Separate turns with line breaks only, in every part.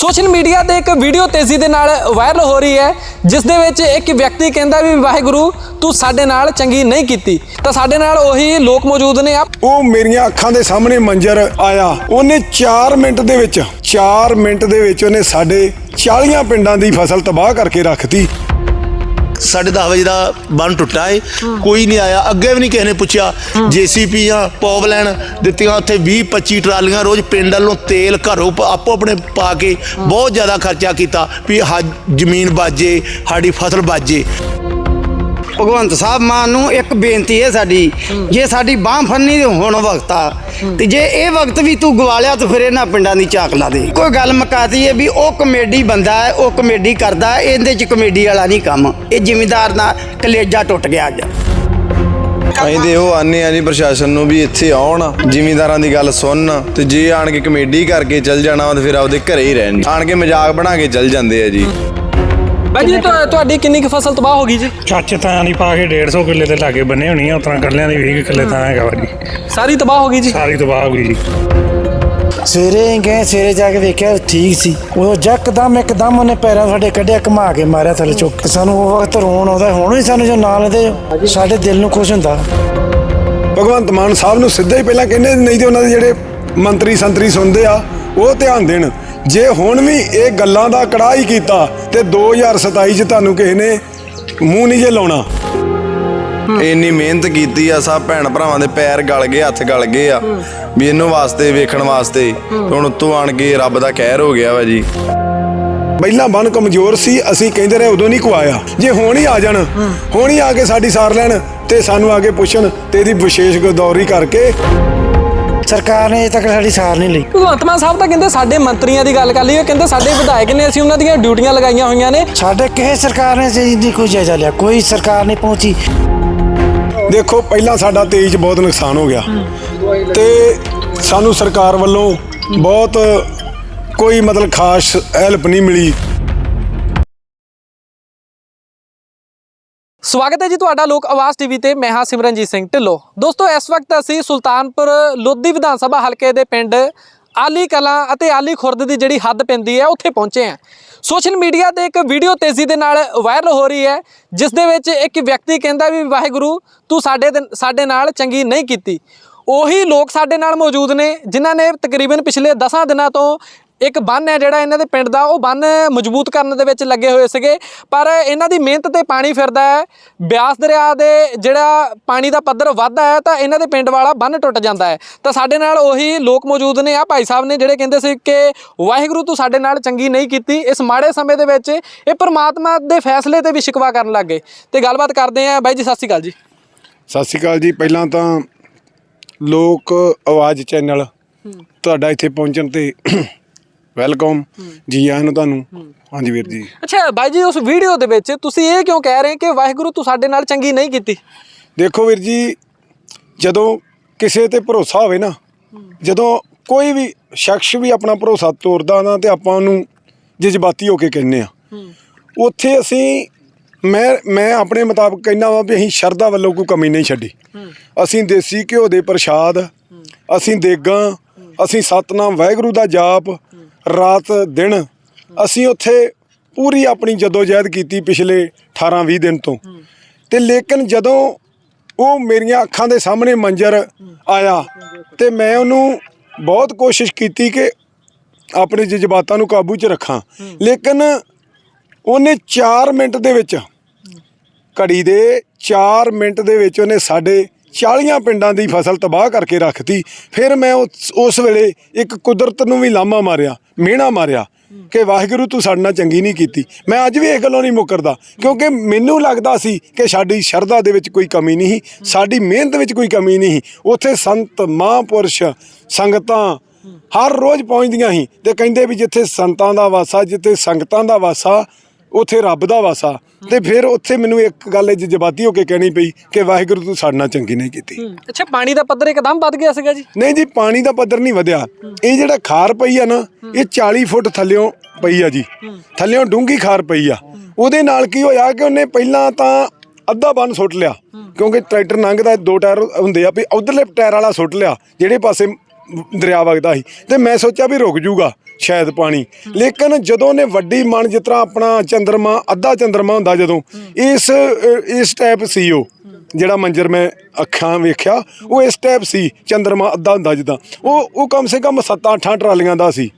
Social media ਤੇ ਇੱਕ video ਤੇਜ਼ੀ ਦੇ ਨਾਲ ਵਾਇਰਲ ਹੋ ਰਹੀ ਹੈ, ਜਿਸ ਦੇ ਵਿੱਚ ਇੱਕ ਵਿਅਕਤੀ ਕਹਿੰਦਾ ਵੀ, ਵਾਹਿਗੁਰੂ, ਤੂੰ ਸਾਡੇ ਨਾਲ ਚੰਗੀ ਨਹੀਂ ਕੀਤੀ। ਤਾਂ ਸਾਡੇ ਨਾਲ ਉਹੀ ਲੋਕ ਮੌਜੂਦ ਨੇ। ਆ
ਉਹ ਮੇਰੀਆਂ ਅੱਖਾਂ ਦੇ ਸਾਹਮਣੇ ਮੰਜ਼ਰ ਆਇਆ। ਉਹਨੇ 4 ਮਿੰਟ ਦੇ ਵਿੱਚ 4 ਮਿੰਟ ਦੇ ਵਿੱਚ ਉਹਨੇ ਸਾਡੇ 40 ਪਿੰਡਾਂ ਦੀ ਫਸਲ ਤਬਾਹ ਕਰਕੇ ਰੱਖਤੀ।
ਸਾਢੇ ਦਸ ਵਜੇ ਦਾ ਬੰਨ ਟੁੱਟਾ ਏ। ਕੋਈ ਨਹੀਂ ਆਇਆ। ਅੱਗੇ ਵੀ ਨਹੀਂ ਕਿਸੇ ਨੇ ਪੁੱਛਿਆ। ਜੀਸੀਪੀਆਂ ਪੌਵਲੈਨ ਦਿੱਤੀਆਂ ਉੱਥੇ 20 25 ਟਰਾਲੀਆਂ ਰੋਜ਼ ਪਿੰਡ ਵੱਲੋਂ ਤੇਲ ਘਰੋਂ ਪ- ਆਪੋ ਆਪਣੇ ਪਾ ਕੇ ਬਹੁਤ ਜ਼ਿਆਦਾ ਖਰਚਾ ਕੀਤਾ। ਵੀ ਹਾ ਜ਼ਮੀਨ ਬਾਜੇ, ਸਾਡੀ ਫਸਲ ਬਾਜੇ।
ਭਗਵੰਤ ਸਾਹਿਬ ਮਾਨ ਨੂੰ ਇੱਕ ਬੇਨਤੀ ਹੈ ਸਾਡੀ ਜੇ ਸਾਡੀ ਬਾਹ ਫੰਨੀ ਹੁਣ ਵਕਤ ਆ ਤੇ ਜੇ ਇਹ ਵਕਤ ਵੀ ਤੂੰ ਗਵਾ ਲਿਆ ਤਾਂ ਫਿਰ ਇਹਨਾਂ ਪਿੰਡਾਂ ਦੀ ਝਾਕ ਲਾ ਦੇ। ਕੋਈ ਗੱਲ ਮਕਾਤੀ ਹੈ ਵੀ ਉਹ ਕਮੇਡੀ ਬੰਦਾ ਹੈ ਉਹ ਕਮੇਡੀ ਕਰਦਾ ਇਹਦੇ ਚ ਕਮੇਡੀ ਵਾਲਾ ਨਹੀਂ ਕੰਮ। ਇਹ ਜ਼ਿਮੀਦਾਰ ਦਾ ਕਲੇਜਾ ਟੁੱਟ ਗਿਆ ਅੱਜ।
ਅਸੀਂ ਤੇ ਉਹ ਆਨੇ ਆ ਜੀ ਪ੍ਰਸ਼ਾਸਨ ਨੂੰ ਵੀ ਇੱਥੇ ਆਉਣ ਜ਼ਿਮੀਂਦਾਰਾਂ ਦੀ ਗੱਲ ਸੁਣਨ ਤੇ ਜੇ ਆਣ ਕੇ ਕਮੇਡੀ ਕਰਕੇ ਚੱਲ ਜਾਣਾ ਵਾ ਤੇ ਫਿਰ ਆਪਦੇ ਘਰੇ ਹੀ ਰਹਿਣ ਆਣ ਕੇ ਮਜ਼ਾਕ ਬਣਾ ਕੇ ਚੱਲ ਜਾਂਦੇ ਆ ਜੀ।
ਬਾਈ ਜੀ ਤੁਹਾ- ਤੁਹਾਡੀ ਕਿੰਨੀ ਕੁ ਫਸਲ ਤਬਾਹ ਹੋ ਗਈ ਜੀ?
ਚਾਚੇ ਤਾਂ ਨਹੀਂ ਪਾ ਕੇ 150 ਕਿੱਲੇ ਦੇ ਲਾਗੇ ਬੰਨੇ ਹੋਣੀ ਆ ਉਤਰਾ ਕੱਲਿਆਂ ਦੀ 20 ਕਿੱਲੇ ਤਾਂ ਹੈਗਾ ਵਾ ਜੀ।
ਸਾਰੀ ਤਬਾਹ ਹੋ ਗਈ ਜੀ?
ਸਾਰੀ ਤਬਾਹ ਹੋ ਗਈ ਜੀ।
ਸਵੇਰੇ ਗਏ ਸਵੇਰੇ ਜਾ ਕੇ ਵੇਖਿਆ ਠੀਕ ਸੀ। ਉਹ ਜੱਕਦਮ ਇੱਕਦਮ ਉਹਨੇ ਪੈਰਾਂ ਸਾਡੇ ਕੱਢਿਆ ਘੁਮਾ ਕੇ ਮਾਰਿਆ ਥੱਲੇ ਚੁੱਕ ਕੇ। ਸਾਨੂੰ ਉਹ ਵਕਤ ਰੋਣ ਆਉਂਦਾ ਹੁਣ ਵੀ ਸਾਨੂੰ ਜੋ ਨਾਂ ਲੈਂਦੇ ਸਾਡੇ ਦਿਲ ਨੂੰ ਖੁਸ਼ ਹੁੰਦਾ।
ਭਗਵੰਤ ਮਾਨ ਸਾਹਿਬ ਨੂੰ ਸਿੱਧਾ ਹੀ ਪਹਿਲਾਂ ਕਹਿੰਦੇ ਨਹੀਂ ਤੇ ਉਹਨਾਂ ਦੇ ਜਿਹੜੇ ਮੰਤਰੀ ਸੰਤਰੀ ਸੁਣਦੇ ਆ ਉਹ ਧਿਆਨ ਦੇਣ। ਜੇ ਹੁਣ ਵੀ ਇਹ ਗੱਲਾਂ ਦਾ ਕੜਾਹ ਹੀ ਕੀਤਾ ਤੇ 2027 ਚ ਤੁਹਾਨੂੰ ਕਿਸੇ ਨੇ ਮੂੰਹ ਨਹੀਂ ਜੇ ਲਾਉਣਾ।
ਇੰਨੀ ਮਿਹਨਤ ਕੀਤੀ ਆ ਸਭ ਭੈਣ ਭਰਾਵਾਂ ਦੇ ਪੈਰ ਗਲ ਗਏ ਹੱਥ ਗਲ ਗਏ ਆ ਵੀ ਇਹਨੂੰ ਵਾਸਤੇ ਵੇਖਣ ਵਾਸਤੇ ਹੁਣ ਉੱਤੋਂ ਆਣ ਕੇ ਰੱਬ ਦਾ ਕਹਿਰ ਹੋ ਗਿਆ ਵਾ ਜੀ।
ਪਹਿਲਾਂ ਬਨ ਕਮਜ਼ੋਰ ਸੀ ਅਸੀਂ ਕਹਿੰਦੇ ਰਹੇ ਉਦੋਂ ਨਹੀਂ ਕੁਆਇਆ। ਜੇ ਹੁਣ ਹੀ ਆ ਜਾਣ ਹੁਣ ਹੀ ਆ ਕੇ ਸਾਡੀ ਸਾਰ ਲੈਣ ਤੇ ਸਾਨੂੰ ਆ ਕੇ ਪੁੱਛਣ ਤੇ ਇਹਦੀ ਵਿਸ਼ੇਸ਼ ਗਦੌਰੀ ਕਰਕੇ
ਸਰਕਾਰ ਨੇ ਅਜੇ ਤੱਕ ਸਾਡੀ ਸਾਰ ਨਹੀਂ ਲਈ।
ਭਗਵੰਤ ਮਾਨ ਸਾਹਿਬ ਤਾਂ ਕਹਿੰਦੇ ਸਾਡੇ ਮੰਤਰੀਆਂ ਦੀ ਗੱਲ ਕਰ ਲਈ ਉਹ ਕਹਿੰਦੇ ਸਾਡੇ ਵਿਧਾਇਕ ਨੇ ਅਸੀਂ ਉਹਨਾਂ ਦੀਆਂ ਡਿਊਟੀਆਂ ਲਗਾਈਆਂ ਹੋਈਆਂ ਨੇ।
ਸਾਡੇ ਕਿਸੇ ਸਰਕਾਰ ਨੇ ਜੀ ਨਹੀਂ ਕੋਈ ਜਾਇਜ਼ਾ ਲਿਆ ਕੋਈ ਸਰਕਾਰ ਨਹੀਂ ਪਹੁੰਚੀ।
ਦੇਖੋ ਪਹਿਲਾਂ ਸਾਡਾ 23 ਚ ਬਹੁਤ ਨੁਕਸਾਨ ਹੋ ਗਿਆ। ਤੇ ਸਾਨੂੰ ਸਰਕਾਰ ਵੱਲੋਂ ਬਹੁਤ ਕੋਈ ਮਤਲਬ ਖਾਸ ਹੈਲਪ ਨਹੀਂ ਮਿਲੀ।
ਸਵਾਗਤ ਹੈ ਜੀ ਤੁਹਾਡਾ ਲੋਕ ਆਵਾਜ਼ ਟੀਵੀ ਤੇ। ਮੈਂ ਹਾਂ ਸਿਮਰਨਜੀਤ ਸਿੰਘ ਢਿੱਲੋਂ। ਦੋਸਤੋ, ਇਸ ਵਕਤ ਅਸੀਂ ਸੁਲਤਾਨਪੁਰ ਲੋਧੀ ਵਿਧਾਨ ਸਭਾ ਹਲਕੇ ਦੇ ਪਿੰਡ ਆਲੀ ਕਲਾਂ ਅਤੇ ਆਲੀ ਖੁਰਦ ਦੀ ਜਿਹੜੀ ਹੱਦ ਪੈਂਦੀ ਹੈ, ਉੱਥੇ ਪਹੁੰਚੇ ਹਾਂ। ਸੋਸ਼ਲ ਮੀਡੀਆ ਤੇ ਇੱਕ ਵੀਡੀਓ ਤੇਜ਼ੀ ਦੇ ਨਾਲ ਵਾਇਰਲ ਹੋ ਰਹੀ ਹੈ, ਜਿਸ ਦੇ ਵਿੱਚ ਇੱਕ ਵਿਅਕਤੀ ਕਹਿੰਦਾ ਵੀ, ਵਾਹਿਗੁਰੂ, ਤੂੰ ਸਾਡੇ ਦੇ- ਸਾਡੇ ਨਾਲ ਚੰਗੀ ਨਹੀਂ ਕੀਤੀ। ਉਹੀ ਲੋਕ ਸਾਡੇ ਨਾਲ ਮੌਜੂਦ ਨੇ, ਜਿਨ੍ਹਾਂ ਨੇ ਤਕਰੀਬਨ ਪਿਛਲੇ 10 ਦਿਨਾਂ ਤੋਂ ਇੱਕ ਬੰਨ ਹੈ ਜਿਹੜਾ ਇਹਨਾਂ ਦੇ ਪਿੰਡ ਦਾ ਉਹ ਬੰਨ ਮਜ਼ਬੂਤ ਕਰਨ ਦੇ ਵਿੱਚ ਲੱਗੇ ਹੋਏ ਸੀਗੇ। ਪਰ ਇਹਨਾਂ ਦੀ ਮਿਹਨਤ ਤੇ ਪਾਣੀ ਫਿਰਦਾ ਹੈ। ਬਿਆਸ ਦਰਿਆ ਦੇ ਜਿਹੜਾ ਪਾਣੀ ਦਾ ਪੱਧਰ ਵੱਧਦਾ ਹੈ ਤਾਂ ਇਹਨਾਂ ਦੇ ਪਿੰਡ ਵਾਲਾ ਬੰਨ ਟੁੱਟ ਜਾਂਦਾ ਹੈ। ਤਾਂ ਸਾਡੇ ਨਾਲ ਉਹੀ ਲੋਕ ਮੌਜੂਦ ਨੇ ਆ ਭਾਈ ਸਾਹਿਬ ਨੇ ਜਿਹੜੇ ਕਹਿੰਦੇ ਸੀ ਕਿ ਵਾਹਿਗੁਰੂ ਤੂੰ ਸਾਡੇ ਨਾਲ ਚੰਗੀ ਨਹੀਂ ਕੀਤੀ। ਇਸ ਮਾੜੇ ਸਮੇਂ ਦੇ ਵਿੱਚ ਇਹ ਪ੍ਰਮਾਤਮਾ ਦੇ ਫੈਸਲੇ ਤੇ ਵੀ ਸ਼ਿਕਵਾ ਕਰਨ ਲੱਗੇ ਤੇ ਗੱਲਬਾਤ ਕਰਦੇ ਆ ਬਾਈ ਜੀ ਸਤਿ ਸ਼੍ਰੀ ਅਕਾਲ ਜੀ।
ਸਤਿ ਸ਼੍ਰੀ ਅਕਾਲ ਜੀ। ਪਹਿਲਾਂ ਤਾਂ ਲੋਕ ਆਵਾਜ਼ ਚੈਨਲ ਤੁਹਾਡਾ ਇੱਥੇ ਪਹੁੰਚਣ ਤੇ ਵੈਲਕਮ। ਜੀ ਆਇਆਂ ਨੂੰ ਤੁਹਾਨੂੰ। ਹਾਂਜੀ ਵੀਰ ਜੀ।
ਅੱਛਾ ਬਾਈ ਜੀ ਉਸ ਵੀਡੀਓ ਦੇ ਵਿੱਚ ਤੁਸੀਂ ਇਹ ਕਿਉਂ ਕਹਿ ਰਹੇ ਕਿ ਵਾਹਿਗੁਰੂ ਤੂੰ ਸਾਡੇ ਨਾਲ ਚੰਗੀ ਨਹੀਂ ਕੀਤੀ?
ਦੇਖੋ ਵੀਰ ਜੀ ਜਦੋਂ ਕਿਸੇ ਤੇ ਭਰੋਸਾ ਹੋਵੇ ਨਾ ਜਦੋਂ ਕੋਈ ਵੀ ਸ਼ਖਸ ਵੀ ਆਪਣਾ ਭਰੋਸਾ ਤੋੜਦਾ ਨਾ ਤੇ ਆਪਾਂ ਉਹਨੂੰ ਜਜ਼ਬਾਤੀ ਹੋ ਕੇ ਕਹਿੰਨੇ ਆ ਉੱਥੇ ਅਸੀਂ ਮੈਂ ਮੈਂ ਆਪਣੇ ਮੁਤਾਬਕ ਕਹਿੰਦਾ ਵਾਂ ਵੀ ਅਸੀਂ ਸ਼ਰਧਾ ਵੱਲੋਂ ਕੋਈ ਕਮੀ ਨਹੀਂ ਛੱਡੀ। ਅਸੀਂ ਦੇਸੀ ਘਿਓ ਦੇ ਪ੍ਰਸ਼ਾਦ ਅਸੀਂ ਦੇਗਾਂ ਅਸੀਂ ਸਤਨਾਮ ਵਾਹਿਗੁਰੂ ਦਾ ਜਾਪ ਰਾਤ, ਦਿਨ ਅਸੀਂ ਉੱਥੇ ਪੂਰੀ ਆਪਣੀ ਜਦੋਜਹਿਦ ਕੀਤੀ ਪਿਛਲੇ 18 20 ਦਿਨ ਤੋਂ। ਤੇ ਲੇਕਿਨ ਜਦੋਂ ਉਹ ਮੇਰੀਆਂ ਅੱਖਾਂ ਦੇ ਸਾਹਮਣੇ ਮੰਜ਼ਰ ਆਇਆ ਤੇ ਮੈਂ ਉਹਨੂੰ ਬਹੁਤ ਕੋਸ਼ਿਸ਼ ਕੀਤੀ ਕਿ ਆਪਣੇ ਜਜ਼ਬਾਤਾਂ ਨੂੰ ਕਾਬੂ 'ਚ ਰੱਖਾਂ। ਲੇਕਿਨ ਉਹਨੇ 4 ਮਿੰਟ ਦੇ ਵਿੱਚ, ਘੜੀ ਦੇ 4 ਮਿੰਟ ਦੇ ਵਿੱਚ ਉਹਨੇ ਸਾਡੇ 40 ਪਿੰਡਾਂ ਦੀ ਫਸਲ ਤਬਾਹ ਕਰਕੇ ਰੱਖਤੀ। ਫਿਰ ਮੈਂ ਉਸ ਵੇਲੇ ਇੱਕ ਕੁਦਰਤ ਨੂੰ ਵੀ ਲਾਮਾ ਮਾਰਿਆ। ਮਿਹਣਾ ਮਾਰਿਆ ਕਿ ਵਾਹਿਗੁਰੂ ਤੂੰ ਸਾਡੇ ਨਾਲ ਚੰਗੀ ਨਹੀਂ ਕੀਤੀ। ਮੈਂ ਅੱਜ ਵੀ ਇਹ ਗੱਲੋਂ ਨਹੀਂ ਮੁੱਕਰਦਾ, ਕਿਉਂਕਿ ਮੈਨੂੰ ਲੱਗਦਾ ਸੀ ਕਿ ਸਾਡੀ ਸ਼ਰਧਾ ਦੇ ਵਿੱਚ ਕੋਈ ਕਮੀ ਨਹੀਂ ਸਾਡੀ ਮਿਹਨਤ ਵਿੱਚ ਕੋਈ ਕਮੀ ਨਹੀਂ ਉੱਥੇ ਸੰਤ ਮਹਾਂਪੁਰਸ਼ ਸੰਗਤਾਂ ਹਰ ਰੋਜ਼ ਪਹੁੰਚਦੀਆਂ ਸੀ ਤੇ ਕਹਿੰਦੇ ਵੀ ਜਿੱਥੇ ਸੰਤਾਂ ਦਾ ਵਾਸਾ, ਜਿੱਥੇ ਸੰਗਤਾਂ ਦਾ ਵਾਸਾ ਉੱਥੇ ਰੱਬ ਦਾ ਵਾਸਾ। ਤੇ ਫਿਰ ਉੱਥੇ ਮੈਨੂੰ ਇੱਕ ਗੱਲ ਜਜ਼ਬਾਤੀ ਹੋ ਕੇ ਕਹਿਣੀ ਪਈ ਕਿ ਵਾਹਿਗੁਰੂ ਤੂੰ ਸਾਡੇ ਨਾਲ ਚੰਗੀ ਨਹੀਂ ਕੀਤੀ।
ਅੱਛਾ ਪਾਣੀ ਦਾ ਪੱਧਰ ਇੱਕਦਮ ਵੱਧ ਗਿਆ ਸੀਗਾ ਜੀ।
ਨਹੀਂ ਜੀ ਪਾਣੀ ਦਾ ਪੱਧਰ ਨਹੀਂ ਵਧਿਆ। ਇਹ ਜਿਹੜਾ ਖਾਰ ਪਈ ਆ ਨਾ ਇਹ 40 ਫੁੱਟ ਥੱਲਿਓਂ ਪਈ ਆ ਜੀ। ਥੱਲਿਓਂ ਡੂੰਗੀ ਖਾਰ ਪਈ ਆ। ਉਹਦੇ ਨਾਲ ਕੀ ਹੋਇਆ ਕਿ ਉਹਨੇ ਪਹਿਲਾਂ ਤਾਂ ਅੱਧਾ ਬੰਨ ਸੁੱਟ ਲਿਆ। ਕਿਉਂਕਿ ਟਰੈਕਟਰ ਲੰਘਦਾ ਦੋ ਟਾਇਰ ਹੁੰਦੇ ਆ ਵੀ ਉਧਰਲੇ ਟਾਇਰ ਵਾਲਾ ਸੁੱਟ ਲਿਆ ਜਿਹੜੇ ਪਾਸੇ ਦਰਿਆ ਵਗਦਾ ਸੀ ਤੇ ਮੈਂ ਸੋਚਿਆ ਵੀ ਰੁਕ ਜੂਗਾ ਸ਼ਾਇਦ ਪਾਣੀ। ਲੇਕਿਨ ਜਦੋਂ ਨੇ ਵੱਡੀ ਮਨ ਜਿਸ ਤਰ੍ਹਾਂ ਆਪਣਾ ਚੰਦਰਮਾ ਅੱਧਾ ਚੰਦਰਮਾ ਹੁੰਦਾ ਜਦੋਂ ਇਸ ਇਸ ਟਾਈਪ ਸੀ ਉਹ ਜਿਹੜਾ ਮੰਜ਼ਰ ਮੈਂ ਅੱਖਾਂ ਵੇਖਿਆ ਉਹ ਇਸ ਟਾਈਪ ਸੀ ਚੰਦਰਮਾ ਅੱਧਾ ਹੁੰਦਾ ਜਿੱਦਾਂ। ਉਹ ਉਹ ਕਮ ਸੇ ਕਮ 7-8 ਟਰਾਲੀਆਂ ਦਾ ਸੀ।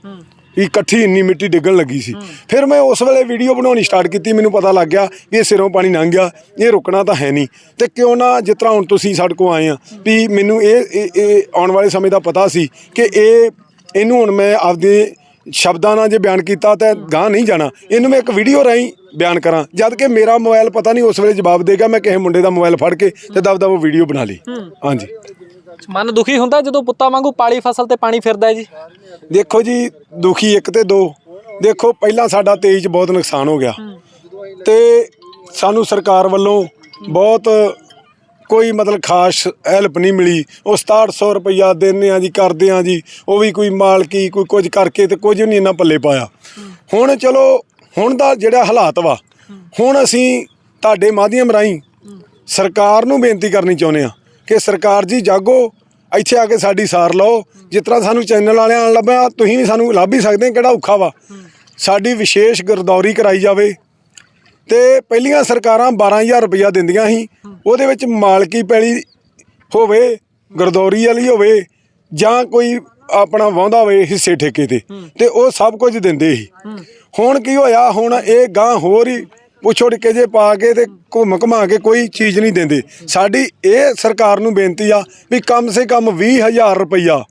ਵੀ ਇਕੱਠੀ ਇੰਨੀ ਮਿੱਟੀ ਡਿੱਗਣ ਲੱਗੀ ਸੀ। ਫਿਰ ਮੈਂ ਉਸ ਵੇਲੇ ਵੀਡੀਓ ਬਣਾਉਣੀ ਸਟਾਰਟ ਕੀਤੀ ਮੈਨੂੰ ਪਤਾ ਲੱਗ ਗਿਆ ਵੀ ਇਹ ਸਿਰੋਂ ਪਾਣੀ ਲੰਘ ਗਿਆ ਇਹ ਰੁਕਣਾ ਤਾਂ ਹੈ ਨਹੀਂ। ਤੇ ਕਿਉਂ ਨਾ ਜਿਸ ਤਰ੍ਹਾਂ ਹੁਣ ਤੁਸੀਂ ਸਾਡੇ ਕੋਲ ਆਏ ਆ ਵੀ ਮੈਨੂੰ ਇਹ ਇਹ- ਆਉਣ ਵਾਲੇ ਸਮੇਂ ਦਾ ਪਤਾ ਸੀ ਕਿ ਇਹ ਇਹਨੂੰ ਹੁਣ ਮੈਂ ਆਪਦੇ ਸ਼ਬਦਾਂ ਨਾਲ ਜੇ ਬਿਆਨ ਕੀਤਾ ਤਾਂ ਗਾਂ ਨਹੀਂ ਜਾਣਾ। ਇਹਨੂੰ ਮੈਂ ਇੱਕ ਵੀਡੀਓ ਰਾਹੀਂ ਬਿਆਨ ਕਰਾਂ। ਜਦ ਕਿ ਮੇਰਾ ਮੋਬਾਈਲ ਪਤਾ ਨਹੀਂ ਉਸ ਵੇਲੇ ਜਵਾਬ ਦੇਗਾ ਮੈਂ ਕਿਸੇ ਮੁੰਡੇ ਦਾ ਮੋਬਾਈਲ ਫੜ ਕੇ ਤੇ ਦਬ ਦਬ ਉਹ ਵੀਡੀਓ ਬਣਾ ਲਈ। ਹਾਂਜੀ।
ਮਨ ਦੁਖੀ ਹੁੰਦਾ ਜਦੋਂ ਪੁੱਤਾਂ ਵਾਂਗੂ ਪਾਲੀ ਫਸਲ ਤੇ ਪਾਣੀ ਫਿਰਦਾ ਹੈ ਜੀ?
ਦੇਖੋ ਜੀ ਦੁਖੀ ਇੱਕ ਤੇ ਦੋ। ਦੇਖੋ ਪਹਿਲਾਂ ਸਾਡਾ 23 ਚ ਬਹੁਤ ਨੁਕਸਾਨ ਹੋ ਗਿਆ। ਤੇ ਸਾਨੂੰ ਸਰਕਾਰ ਵੱਲੋਂ ਬਹੁਤ ਕੋਈ ਮਤਲਬ ਖਾਸ ਹੈਲਪ ਨਹੀਂ ਮਿਲੀ। ਉਹ 6700 ਰੁਪਈਆ ਦਿੰਦੇ ਆ ਜੀ ਕਰਦੇ ਆ ਜੀ। ਉਹ ਵੀ ਕੋਈ ਮਾਲਕੀ ਕੋਈ ਕੁਝ ਕਰਕੇ ਤੇ ਕੁਝ ਨਹੀਂ ਇਹਨਾਂ ਪੱਲੇ ਪਾਇਆ। ਹੁਣ ਚਲੋ ਹੁਣ ਦਾ ਜਿਹੜਾ ਹਾਲਾਤ ਵਾ ਹੁਣ ਅਸੀਂ ਤੁਹਾਡੇ ਮਾਧਿਅਮ ਰਾਹੀਂ ਸਰਕਾਰ ਨੂੰ ਬੇਨਤੀ ਕਰਨੀ ਚਾਹੁੰਦੇ ਆ ਕਿ ਸਰਕਾਰ ਜੀ ਜਾਗੋ, ਇੱਥੇ ਆ ਕੇ ਸਾਡੀ ਸਾਰ ਲਓ। ਜਿਸ ਤਰ੍ਹਾਂ ਸਾਨੂੰ ਚੈਨਲ ਵਾਲਿਆਂ ਨਾਲ ਲੱਭਿਆ, ਤੁਸੀਂ ਵੀ ਸਾਨੂੰ ਲੱਭ ਹੀ ਸਕਦੇ ਕਿਹੜਾ ਔਖਾ ਵਾ। ਸਾਡੀ ਵਿਸ਼ੇਸ਼ ਗਰਦੌਰੀ ਕਰਾਈ ਜਾਵੇ। ਤੇ ਪਹਿਲੀਆਂ ਸਰਕਾਰਾਂ 12000 ਰੁਪਇਆ ਦਿੰਦੀਆਂ ਸੀ। ਉਹਦੇ ਵਿੱਚ ਮਾਲਕੀ ਪੈਲੀ ਹੋਵੇ, ਗਰਦੌਰੀ ਵਾਲੀ ਹੋਵੇ, ਜਾਂ ਕੋਈ ਆਪਣਾ ਵਾਹੁੰਦਾ ਹੋਵੇ ਹਿੱਸੇ ਠੇਕੇ ਤੇ। ਤੇ ਉਹ ਸਭ ਕੁਝ ਦਿੰਦੇ ਸੀ। ਹੁਣ ਕੀ ਹੋਇਆ, ਹੁਣ ਇਹ ਗਾਂ ਹੋਰ ਹੀ ਪੁੱਛੋ ਟਿੱਕੇ ਜੇ ਪਾ ਕੇ ਤੇ ਘੁੰਮ ਘੁਮਾ ਕੇ ਕੋਈ ਚੀਜ਼ ਨਹੀਂ ਦਿੰਦੇ। ਸਾਡੀ ਇਹ ਸਰਕਾਰ ਨੂੰ ਬੇਨਤੀ ਆ ਵੀ ਕਮ ਸੇ ਕਮ 20000 ਰੁਪਇਆ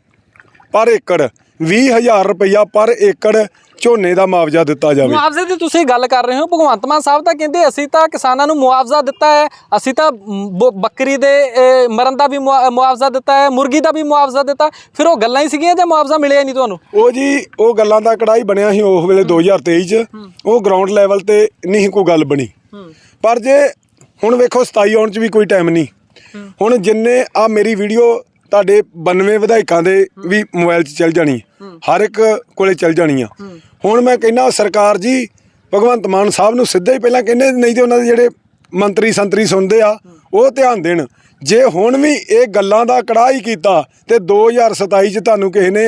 ਪਰ ਏਕੜ 20000 ਰੁਪਇਆ ਪਰ ਏਕੜ ਝੋਨੇ ਦਾ ਮੁਆਵਜ਼ਾ ਦਿੱਤਾ ਜਾਵੇ।
ਮੁਆਵਜ਼ੇ ਦੀ ਤੁਸੀਂ ਗੱਲ ਕਰ ਰਹੇ ਹੋ ਭਗਵੰਤ ਮਾਨ ਸਾਹਿਬ ਤਾਂ ਕਹਿੰਦੇ ਅਸੀਂ ਤਾਂ ਕਿਸਾਨਾਂ ਨੂੰ ਮੁਆਵਜ਼ਾ ਦਿੱਤਾ ਹੈ ਅਸੀਂ ਤਾਂ ਬ- ਬੱਕਰੀ ਦੇ ਮਰਨ ਦਾ ਵੀ ਮੁਆ- ਮੁਆਵਜ਼ਾ ਦਿੱਤਾ ਹੈ ਮੁਰਗੀ ਦਾ ਵੀ ਮੁਆਵਜ਼ਾ ਦਿੱਤਾ ਫਿਰ ਉਹ ਗੱਲਾਂ ਹੀ ਸੀਗੀਆਂ ਜਾਂ ਮੁਆਵਜ਼ਾ ਮਿਲਿਆ ਨਹੀਂ ਤੁਹਾਨੂੰ?
ਉਹ ਜੀ ਉਹ ਗੱਲਾਂ ਦਾ ਕੜਾਈ ਬਣਿਆ ਸੀ ਉਸ ਵੇਲੇ 2023 ਚ ਉਹ ਗਰਾਊਂਡ ਲੈਵਲ ਤੇ ਨਹੀਂ ਕੋਈ ਗੱਲ ਬਣੀ। ਪਰ ਜੇ ਹੁਣ ਵੇਖੋ 27 ਆਉਣ ਚ ਵੀ ਕੋਈ ਟਾਈਮ ਨਹੀਂ। ਹੁਣ ਜਿੰਨੇ ਆ ਮੇਰੀ ਵੀਡੀਓ ਤੁਹਾਡੇ 92 ਵਿਧਾਇਕਾਂ ਦੇ ਵੀ ਮੋਬਾਈਲ 'ਚ ਚੱਲ ਜਾਣੀ ਹਰ ਇੱਕ ਕੋਲੇ ਚੱਲ ਜਾਣੀ ਆ। ਹੁਣ ਮੈਂ ਕਹਿੰਦਾ ਸਰਕਾਰ ਜੀ ਭਗਵੰਤ ਮਾਨ ਸਾਹਿਬ ਨੂੰ ਸਿੱਧਾ ਹੀ ਪਹਿਲਾਂ ਕਹਿੰਦੇ ਨਹੀਂ ਤੇ ਉਹਨਾਂ ਦੇ ਜਿਹੜੇ ਮੰਤਰੀ ਸੰਤਰੀ ਸੁਣਦੇ ਆ ਉਹ ਧਿਆਨ ਦੇਣ। ਜੇ ਹੁਣ ਵੀ ਇਹ ਗੱਲਾਂ ਦਾ ਕੜਾਹ ਹੀ ਕੀਤਾ ਤੇ 2027 ਚ ਤੁਹਾਨੂੰ ਕਿਸੇ ਨੇ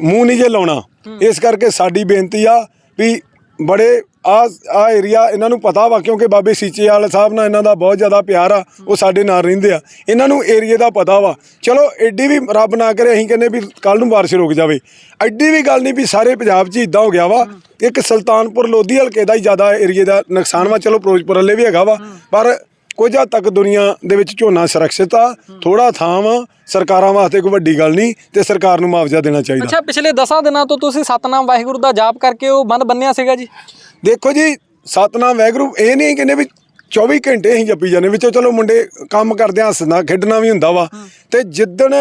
ਮੂੰਹ ਨਹੀਂ ਜੇ ਲਾਉਣਾ। ਇਸ ਕਰਕੇ ਸਾਡੀ ਬੇਨਤੀ ਆ ਵੀ ਬੜੇ ਆ ਆ ਏਰੀਆ ਇਹਨਾਂ ਨੂੰ ਪਤਾ ਵਾ, ਕਿਉਂਕਿ ਬਾਬੇ ਸੀਚੇ ਵਾਲੇ ਸਾਹਿਬ ਨਾਲ ਇਹਨਾਂ ਦਾ ਬਹੁਤ ਜ਼ਿਆਦਾ ਪਿਆਰ ਆ, ਉਹ ਸਾਡੇ ਨਾਲ ਰਹਿੰਦੇ ਆ। ਇਹਨਾਂ ਨੂੰ ਏਰੀਏ ਦਾ ਪਤਾ ਵਾ। ਚਲੋ ਐਡੀ ਵੀ ਰੱਬ ਨਾ ਕਰੇ, ਅਸੀਂ ਕਹਿੰਦੇ ਵੀ ਕੱਲ ਨੂੰ ਬਾਰਿਸ਼ ਰੁਕ ਜਾਵੇ। ਐਡੀ ਵੀ ਗੱਲ ਨਹੀਂ ਵੀ ਸਾਰੇ ਪੰਜਾਬ 'ਚ ਇਦਾਂ ਹੋ ਗਿਆ ਵਾ, ਇੱਕ ਸੁਲਤਾਨਪੁਰ ਲੋਧੀ ਹਲਕੇ ਦਾ ਹੀ ਜ਼ਿਆਦਾ ਏਰੀਏ ਦਾ ਨੁਕਸਾਨ ਵਾ। ਚਲੋ, ਫਿਰੋਜ਼ਪੁਰ ਵਾਲੇ ਵੀ ਹੈਗਾ ਵਾ, ਪਰ ਕੁਝ ਹੱਦ ਤੱਕ ਦੁਨੀਆ ਦੇ ਵਿੱਚ ਝੋਨਾ ਸੁਰੱਖਿਅਤ ਆ ਥੋੜਾ ਥਾਂ ਵਾ ਸਰਕਾਰਾਂ ਵਾਸਤੇ ਕੋਈ ਵੱਡੀ ਗੱਲ ਨਹੀਂ ਤੇ ਸਰਕਾਰ ਨੂੰ ਮੁਆਵਜ਼ਾ ਦੇਣਾ ਚਾਹੀਦਾ।
ਅੱਛਾ ਪਿਛਲੇ 10 ਦਿਨਾਂ ਤੋਂ ਤੁਸੀਂ ਸਤਨਾਮ ਵਾਹਿਗੁਰੂ ਦਾ ਜਾਪ ਕਰਕੇ ਉਹ ਬੰਦ ਬੰਨਿਆ ਸੀਗਾ ਜੀ?
ਦੇਖੋ ਜੀ ਸਤਨਾਮ ਵੈਗਰੂ ਇਹ ਨਹੀਂ ਕਹਿੰਦੇ ਵੀ 24 ਘੰਟੇ ਹੀ ਜੱਪੀ ਜਾਂਦੇ ਵਿੱਚੋਂ ਚਲੋ ਮੁੰਡੇ ਕੰਮ ਕਰਦੇ ਹੱਸਣਾ ਖੇਡਣਾ ਵੀ ਹੁੰਦਾ ਵਾ। ਤੇ ਜਿੱਦਣ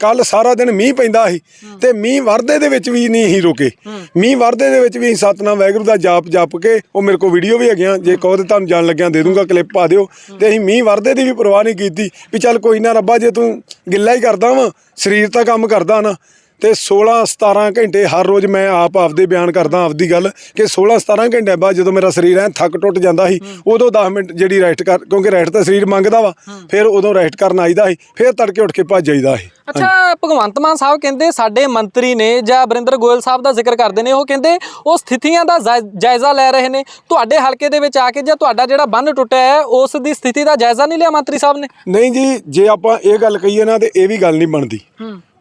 ਕੱਲ ਸਾਰਾ ਦਿਨ ਮੀਂਹ ਪੈਂਦਾ ਸੀ ਤੇ ਮੀਂਹ ਵਰਦੇ ਦੇ ਵਿੱਚ ਵੀ ਨਹੀਂ ਹੀ ਰੁਕੇ। ਮੀਂਹ ਵਰਦੇ ਦੇ ਵਿੱਚ ਵੀ ਅਸੀਂ ਸਤਨਾਮ ਵੈਗਰੂ ਦਾ ਜਾਪ ਜਪ ਕੇ ਉਹ ਮੇਰੇ ਕੋਲ ਵੀਡੀਓ ਵੀ ਹੈਗੀਆਂ। ਜੇ ਕਹੋ ਤੇ ਤੁਹਾਨੂੰ ਜਾਣ ਲੱਗਿਆ ਦੇ ਦੂੰਗਾ ਕਲਿੱਪ ਪਾ ਦਿਓ। ਤੇ ਅਸੀਂ ਮੀਂਹ ਵਰਦੇ ਦੀ ਵੀ ਪਰਵਾਹ ਨਹੀਂ ਕੀਤੀ ਵੀ ਚੱਲ ਕੋਈ ਨਾ ਰੱਬਾ ਜੇ ਤੂੰ ਗਿੱਲਾ ਹੀ ਕਰਦਾ ਵਾ ਸਰੀਰ ਤਾਂ ਕੰਮ ਕਰਦਾ ਨਾ ਤੇ 16 17 ਘੰਟੇ ਹਰ ਰੋਜ਼ ਮੈਂ ਆਪ ਆਪਦੇ ਬਿਆਨ ਕਰਦਾ ਆਪਦੀ ਗੱਲ ਕਿ 16 17 ਘੰਟੇ ਬਾਅਦ ਜਦੋਂ ਮੇਰਾ ਸਰੀਰ ਐ ਥੱਕ ਟੁੱਟ ਜਾਂਦਾ ਸੀ ਉਦੋਂ 10 ਮਿੰਟ ਜਿਹੜੀ ਰੈਸਟ ਕਰ ਕਿਉਂਕਿ ਰੈਸਟ ਤਾਂ ਸਰੀਰ ਮੰਗਦਾ ਵਾ ਫਿਰ ਉਦੋਂ ਰੈਸਟ ਕਰਨ ਆਈਦਾ ਸੀ ਫਿਰ ਤੜਕੇ ਉੱਠ ਕੇ ਭੱਜ ਜਾਈਦਾ ਸੀ।
ਅੱਛਾ ਭਗਵੰਤ ਮਾਨ ਸਾਹਿਬ ਕਹਿੰਦੇ ਸਾਡੇ ਮੰਤਰੀ ਨੇ ਜਾਂ ਬਰਿੰਦਰ ਗੋਇਲ ਸਾਹਿਬ ਦਾ ਜ਼ਿਕਰ ਕਰਦੇ ਨੇ ਉਹ ਕਹਿੰਦੇ ਉਹ ਸਥਿਤੀਆਂ ਦਾ ਜਾਇ- ਜਾਇਜ਼ਾ ਲੈ ਰਹੇ ਨੇ ਤੁਹਾਡੇ ਹਲਕੇ ਦੇ ਵਿੱਚ ਆ ਕੇ ਜਾਂ ਤੁਹਾਡਾ ਜਿਹੜਾ ਬੰਨ ਟੁੱਟਿਆ ਹੈ ਉਸ ਦੀ ਸਥਿਤੀ ਦਾ ਜਾਇਜ਼ਾ ਨਹੀਂ ਲਿਆ ਮੰਤਰੀ ਸਾਹਿਬ ਨੇ?
ਨਹੀਂ ਜੀ ਜੇ ਆਪਾਂ ਇਹ ਗੱਲ ਕਹੀਏ ਨਾ ਤੇ ਇਹ ਵੀ ਗੱਲ ਨਹੀਂ ਬਣਦੀ।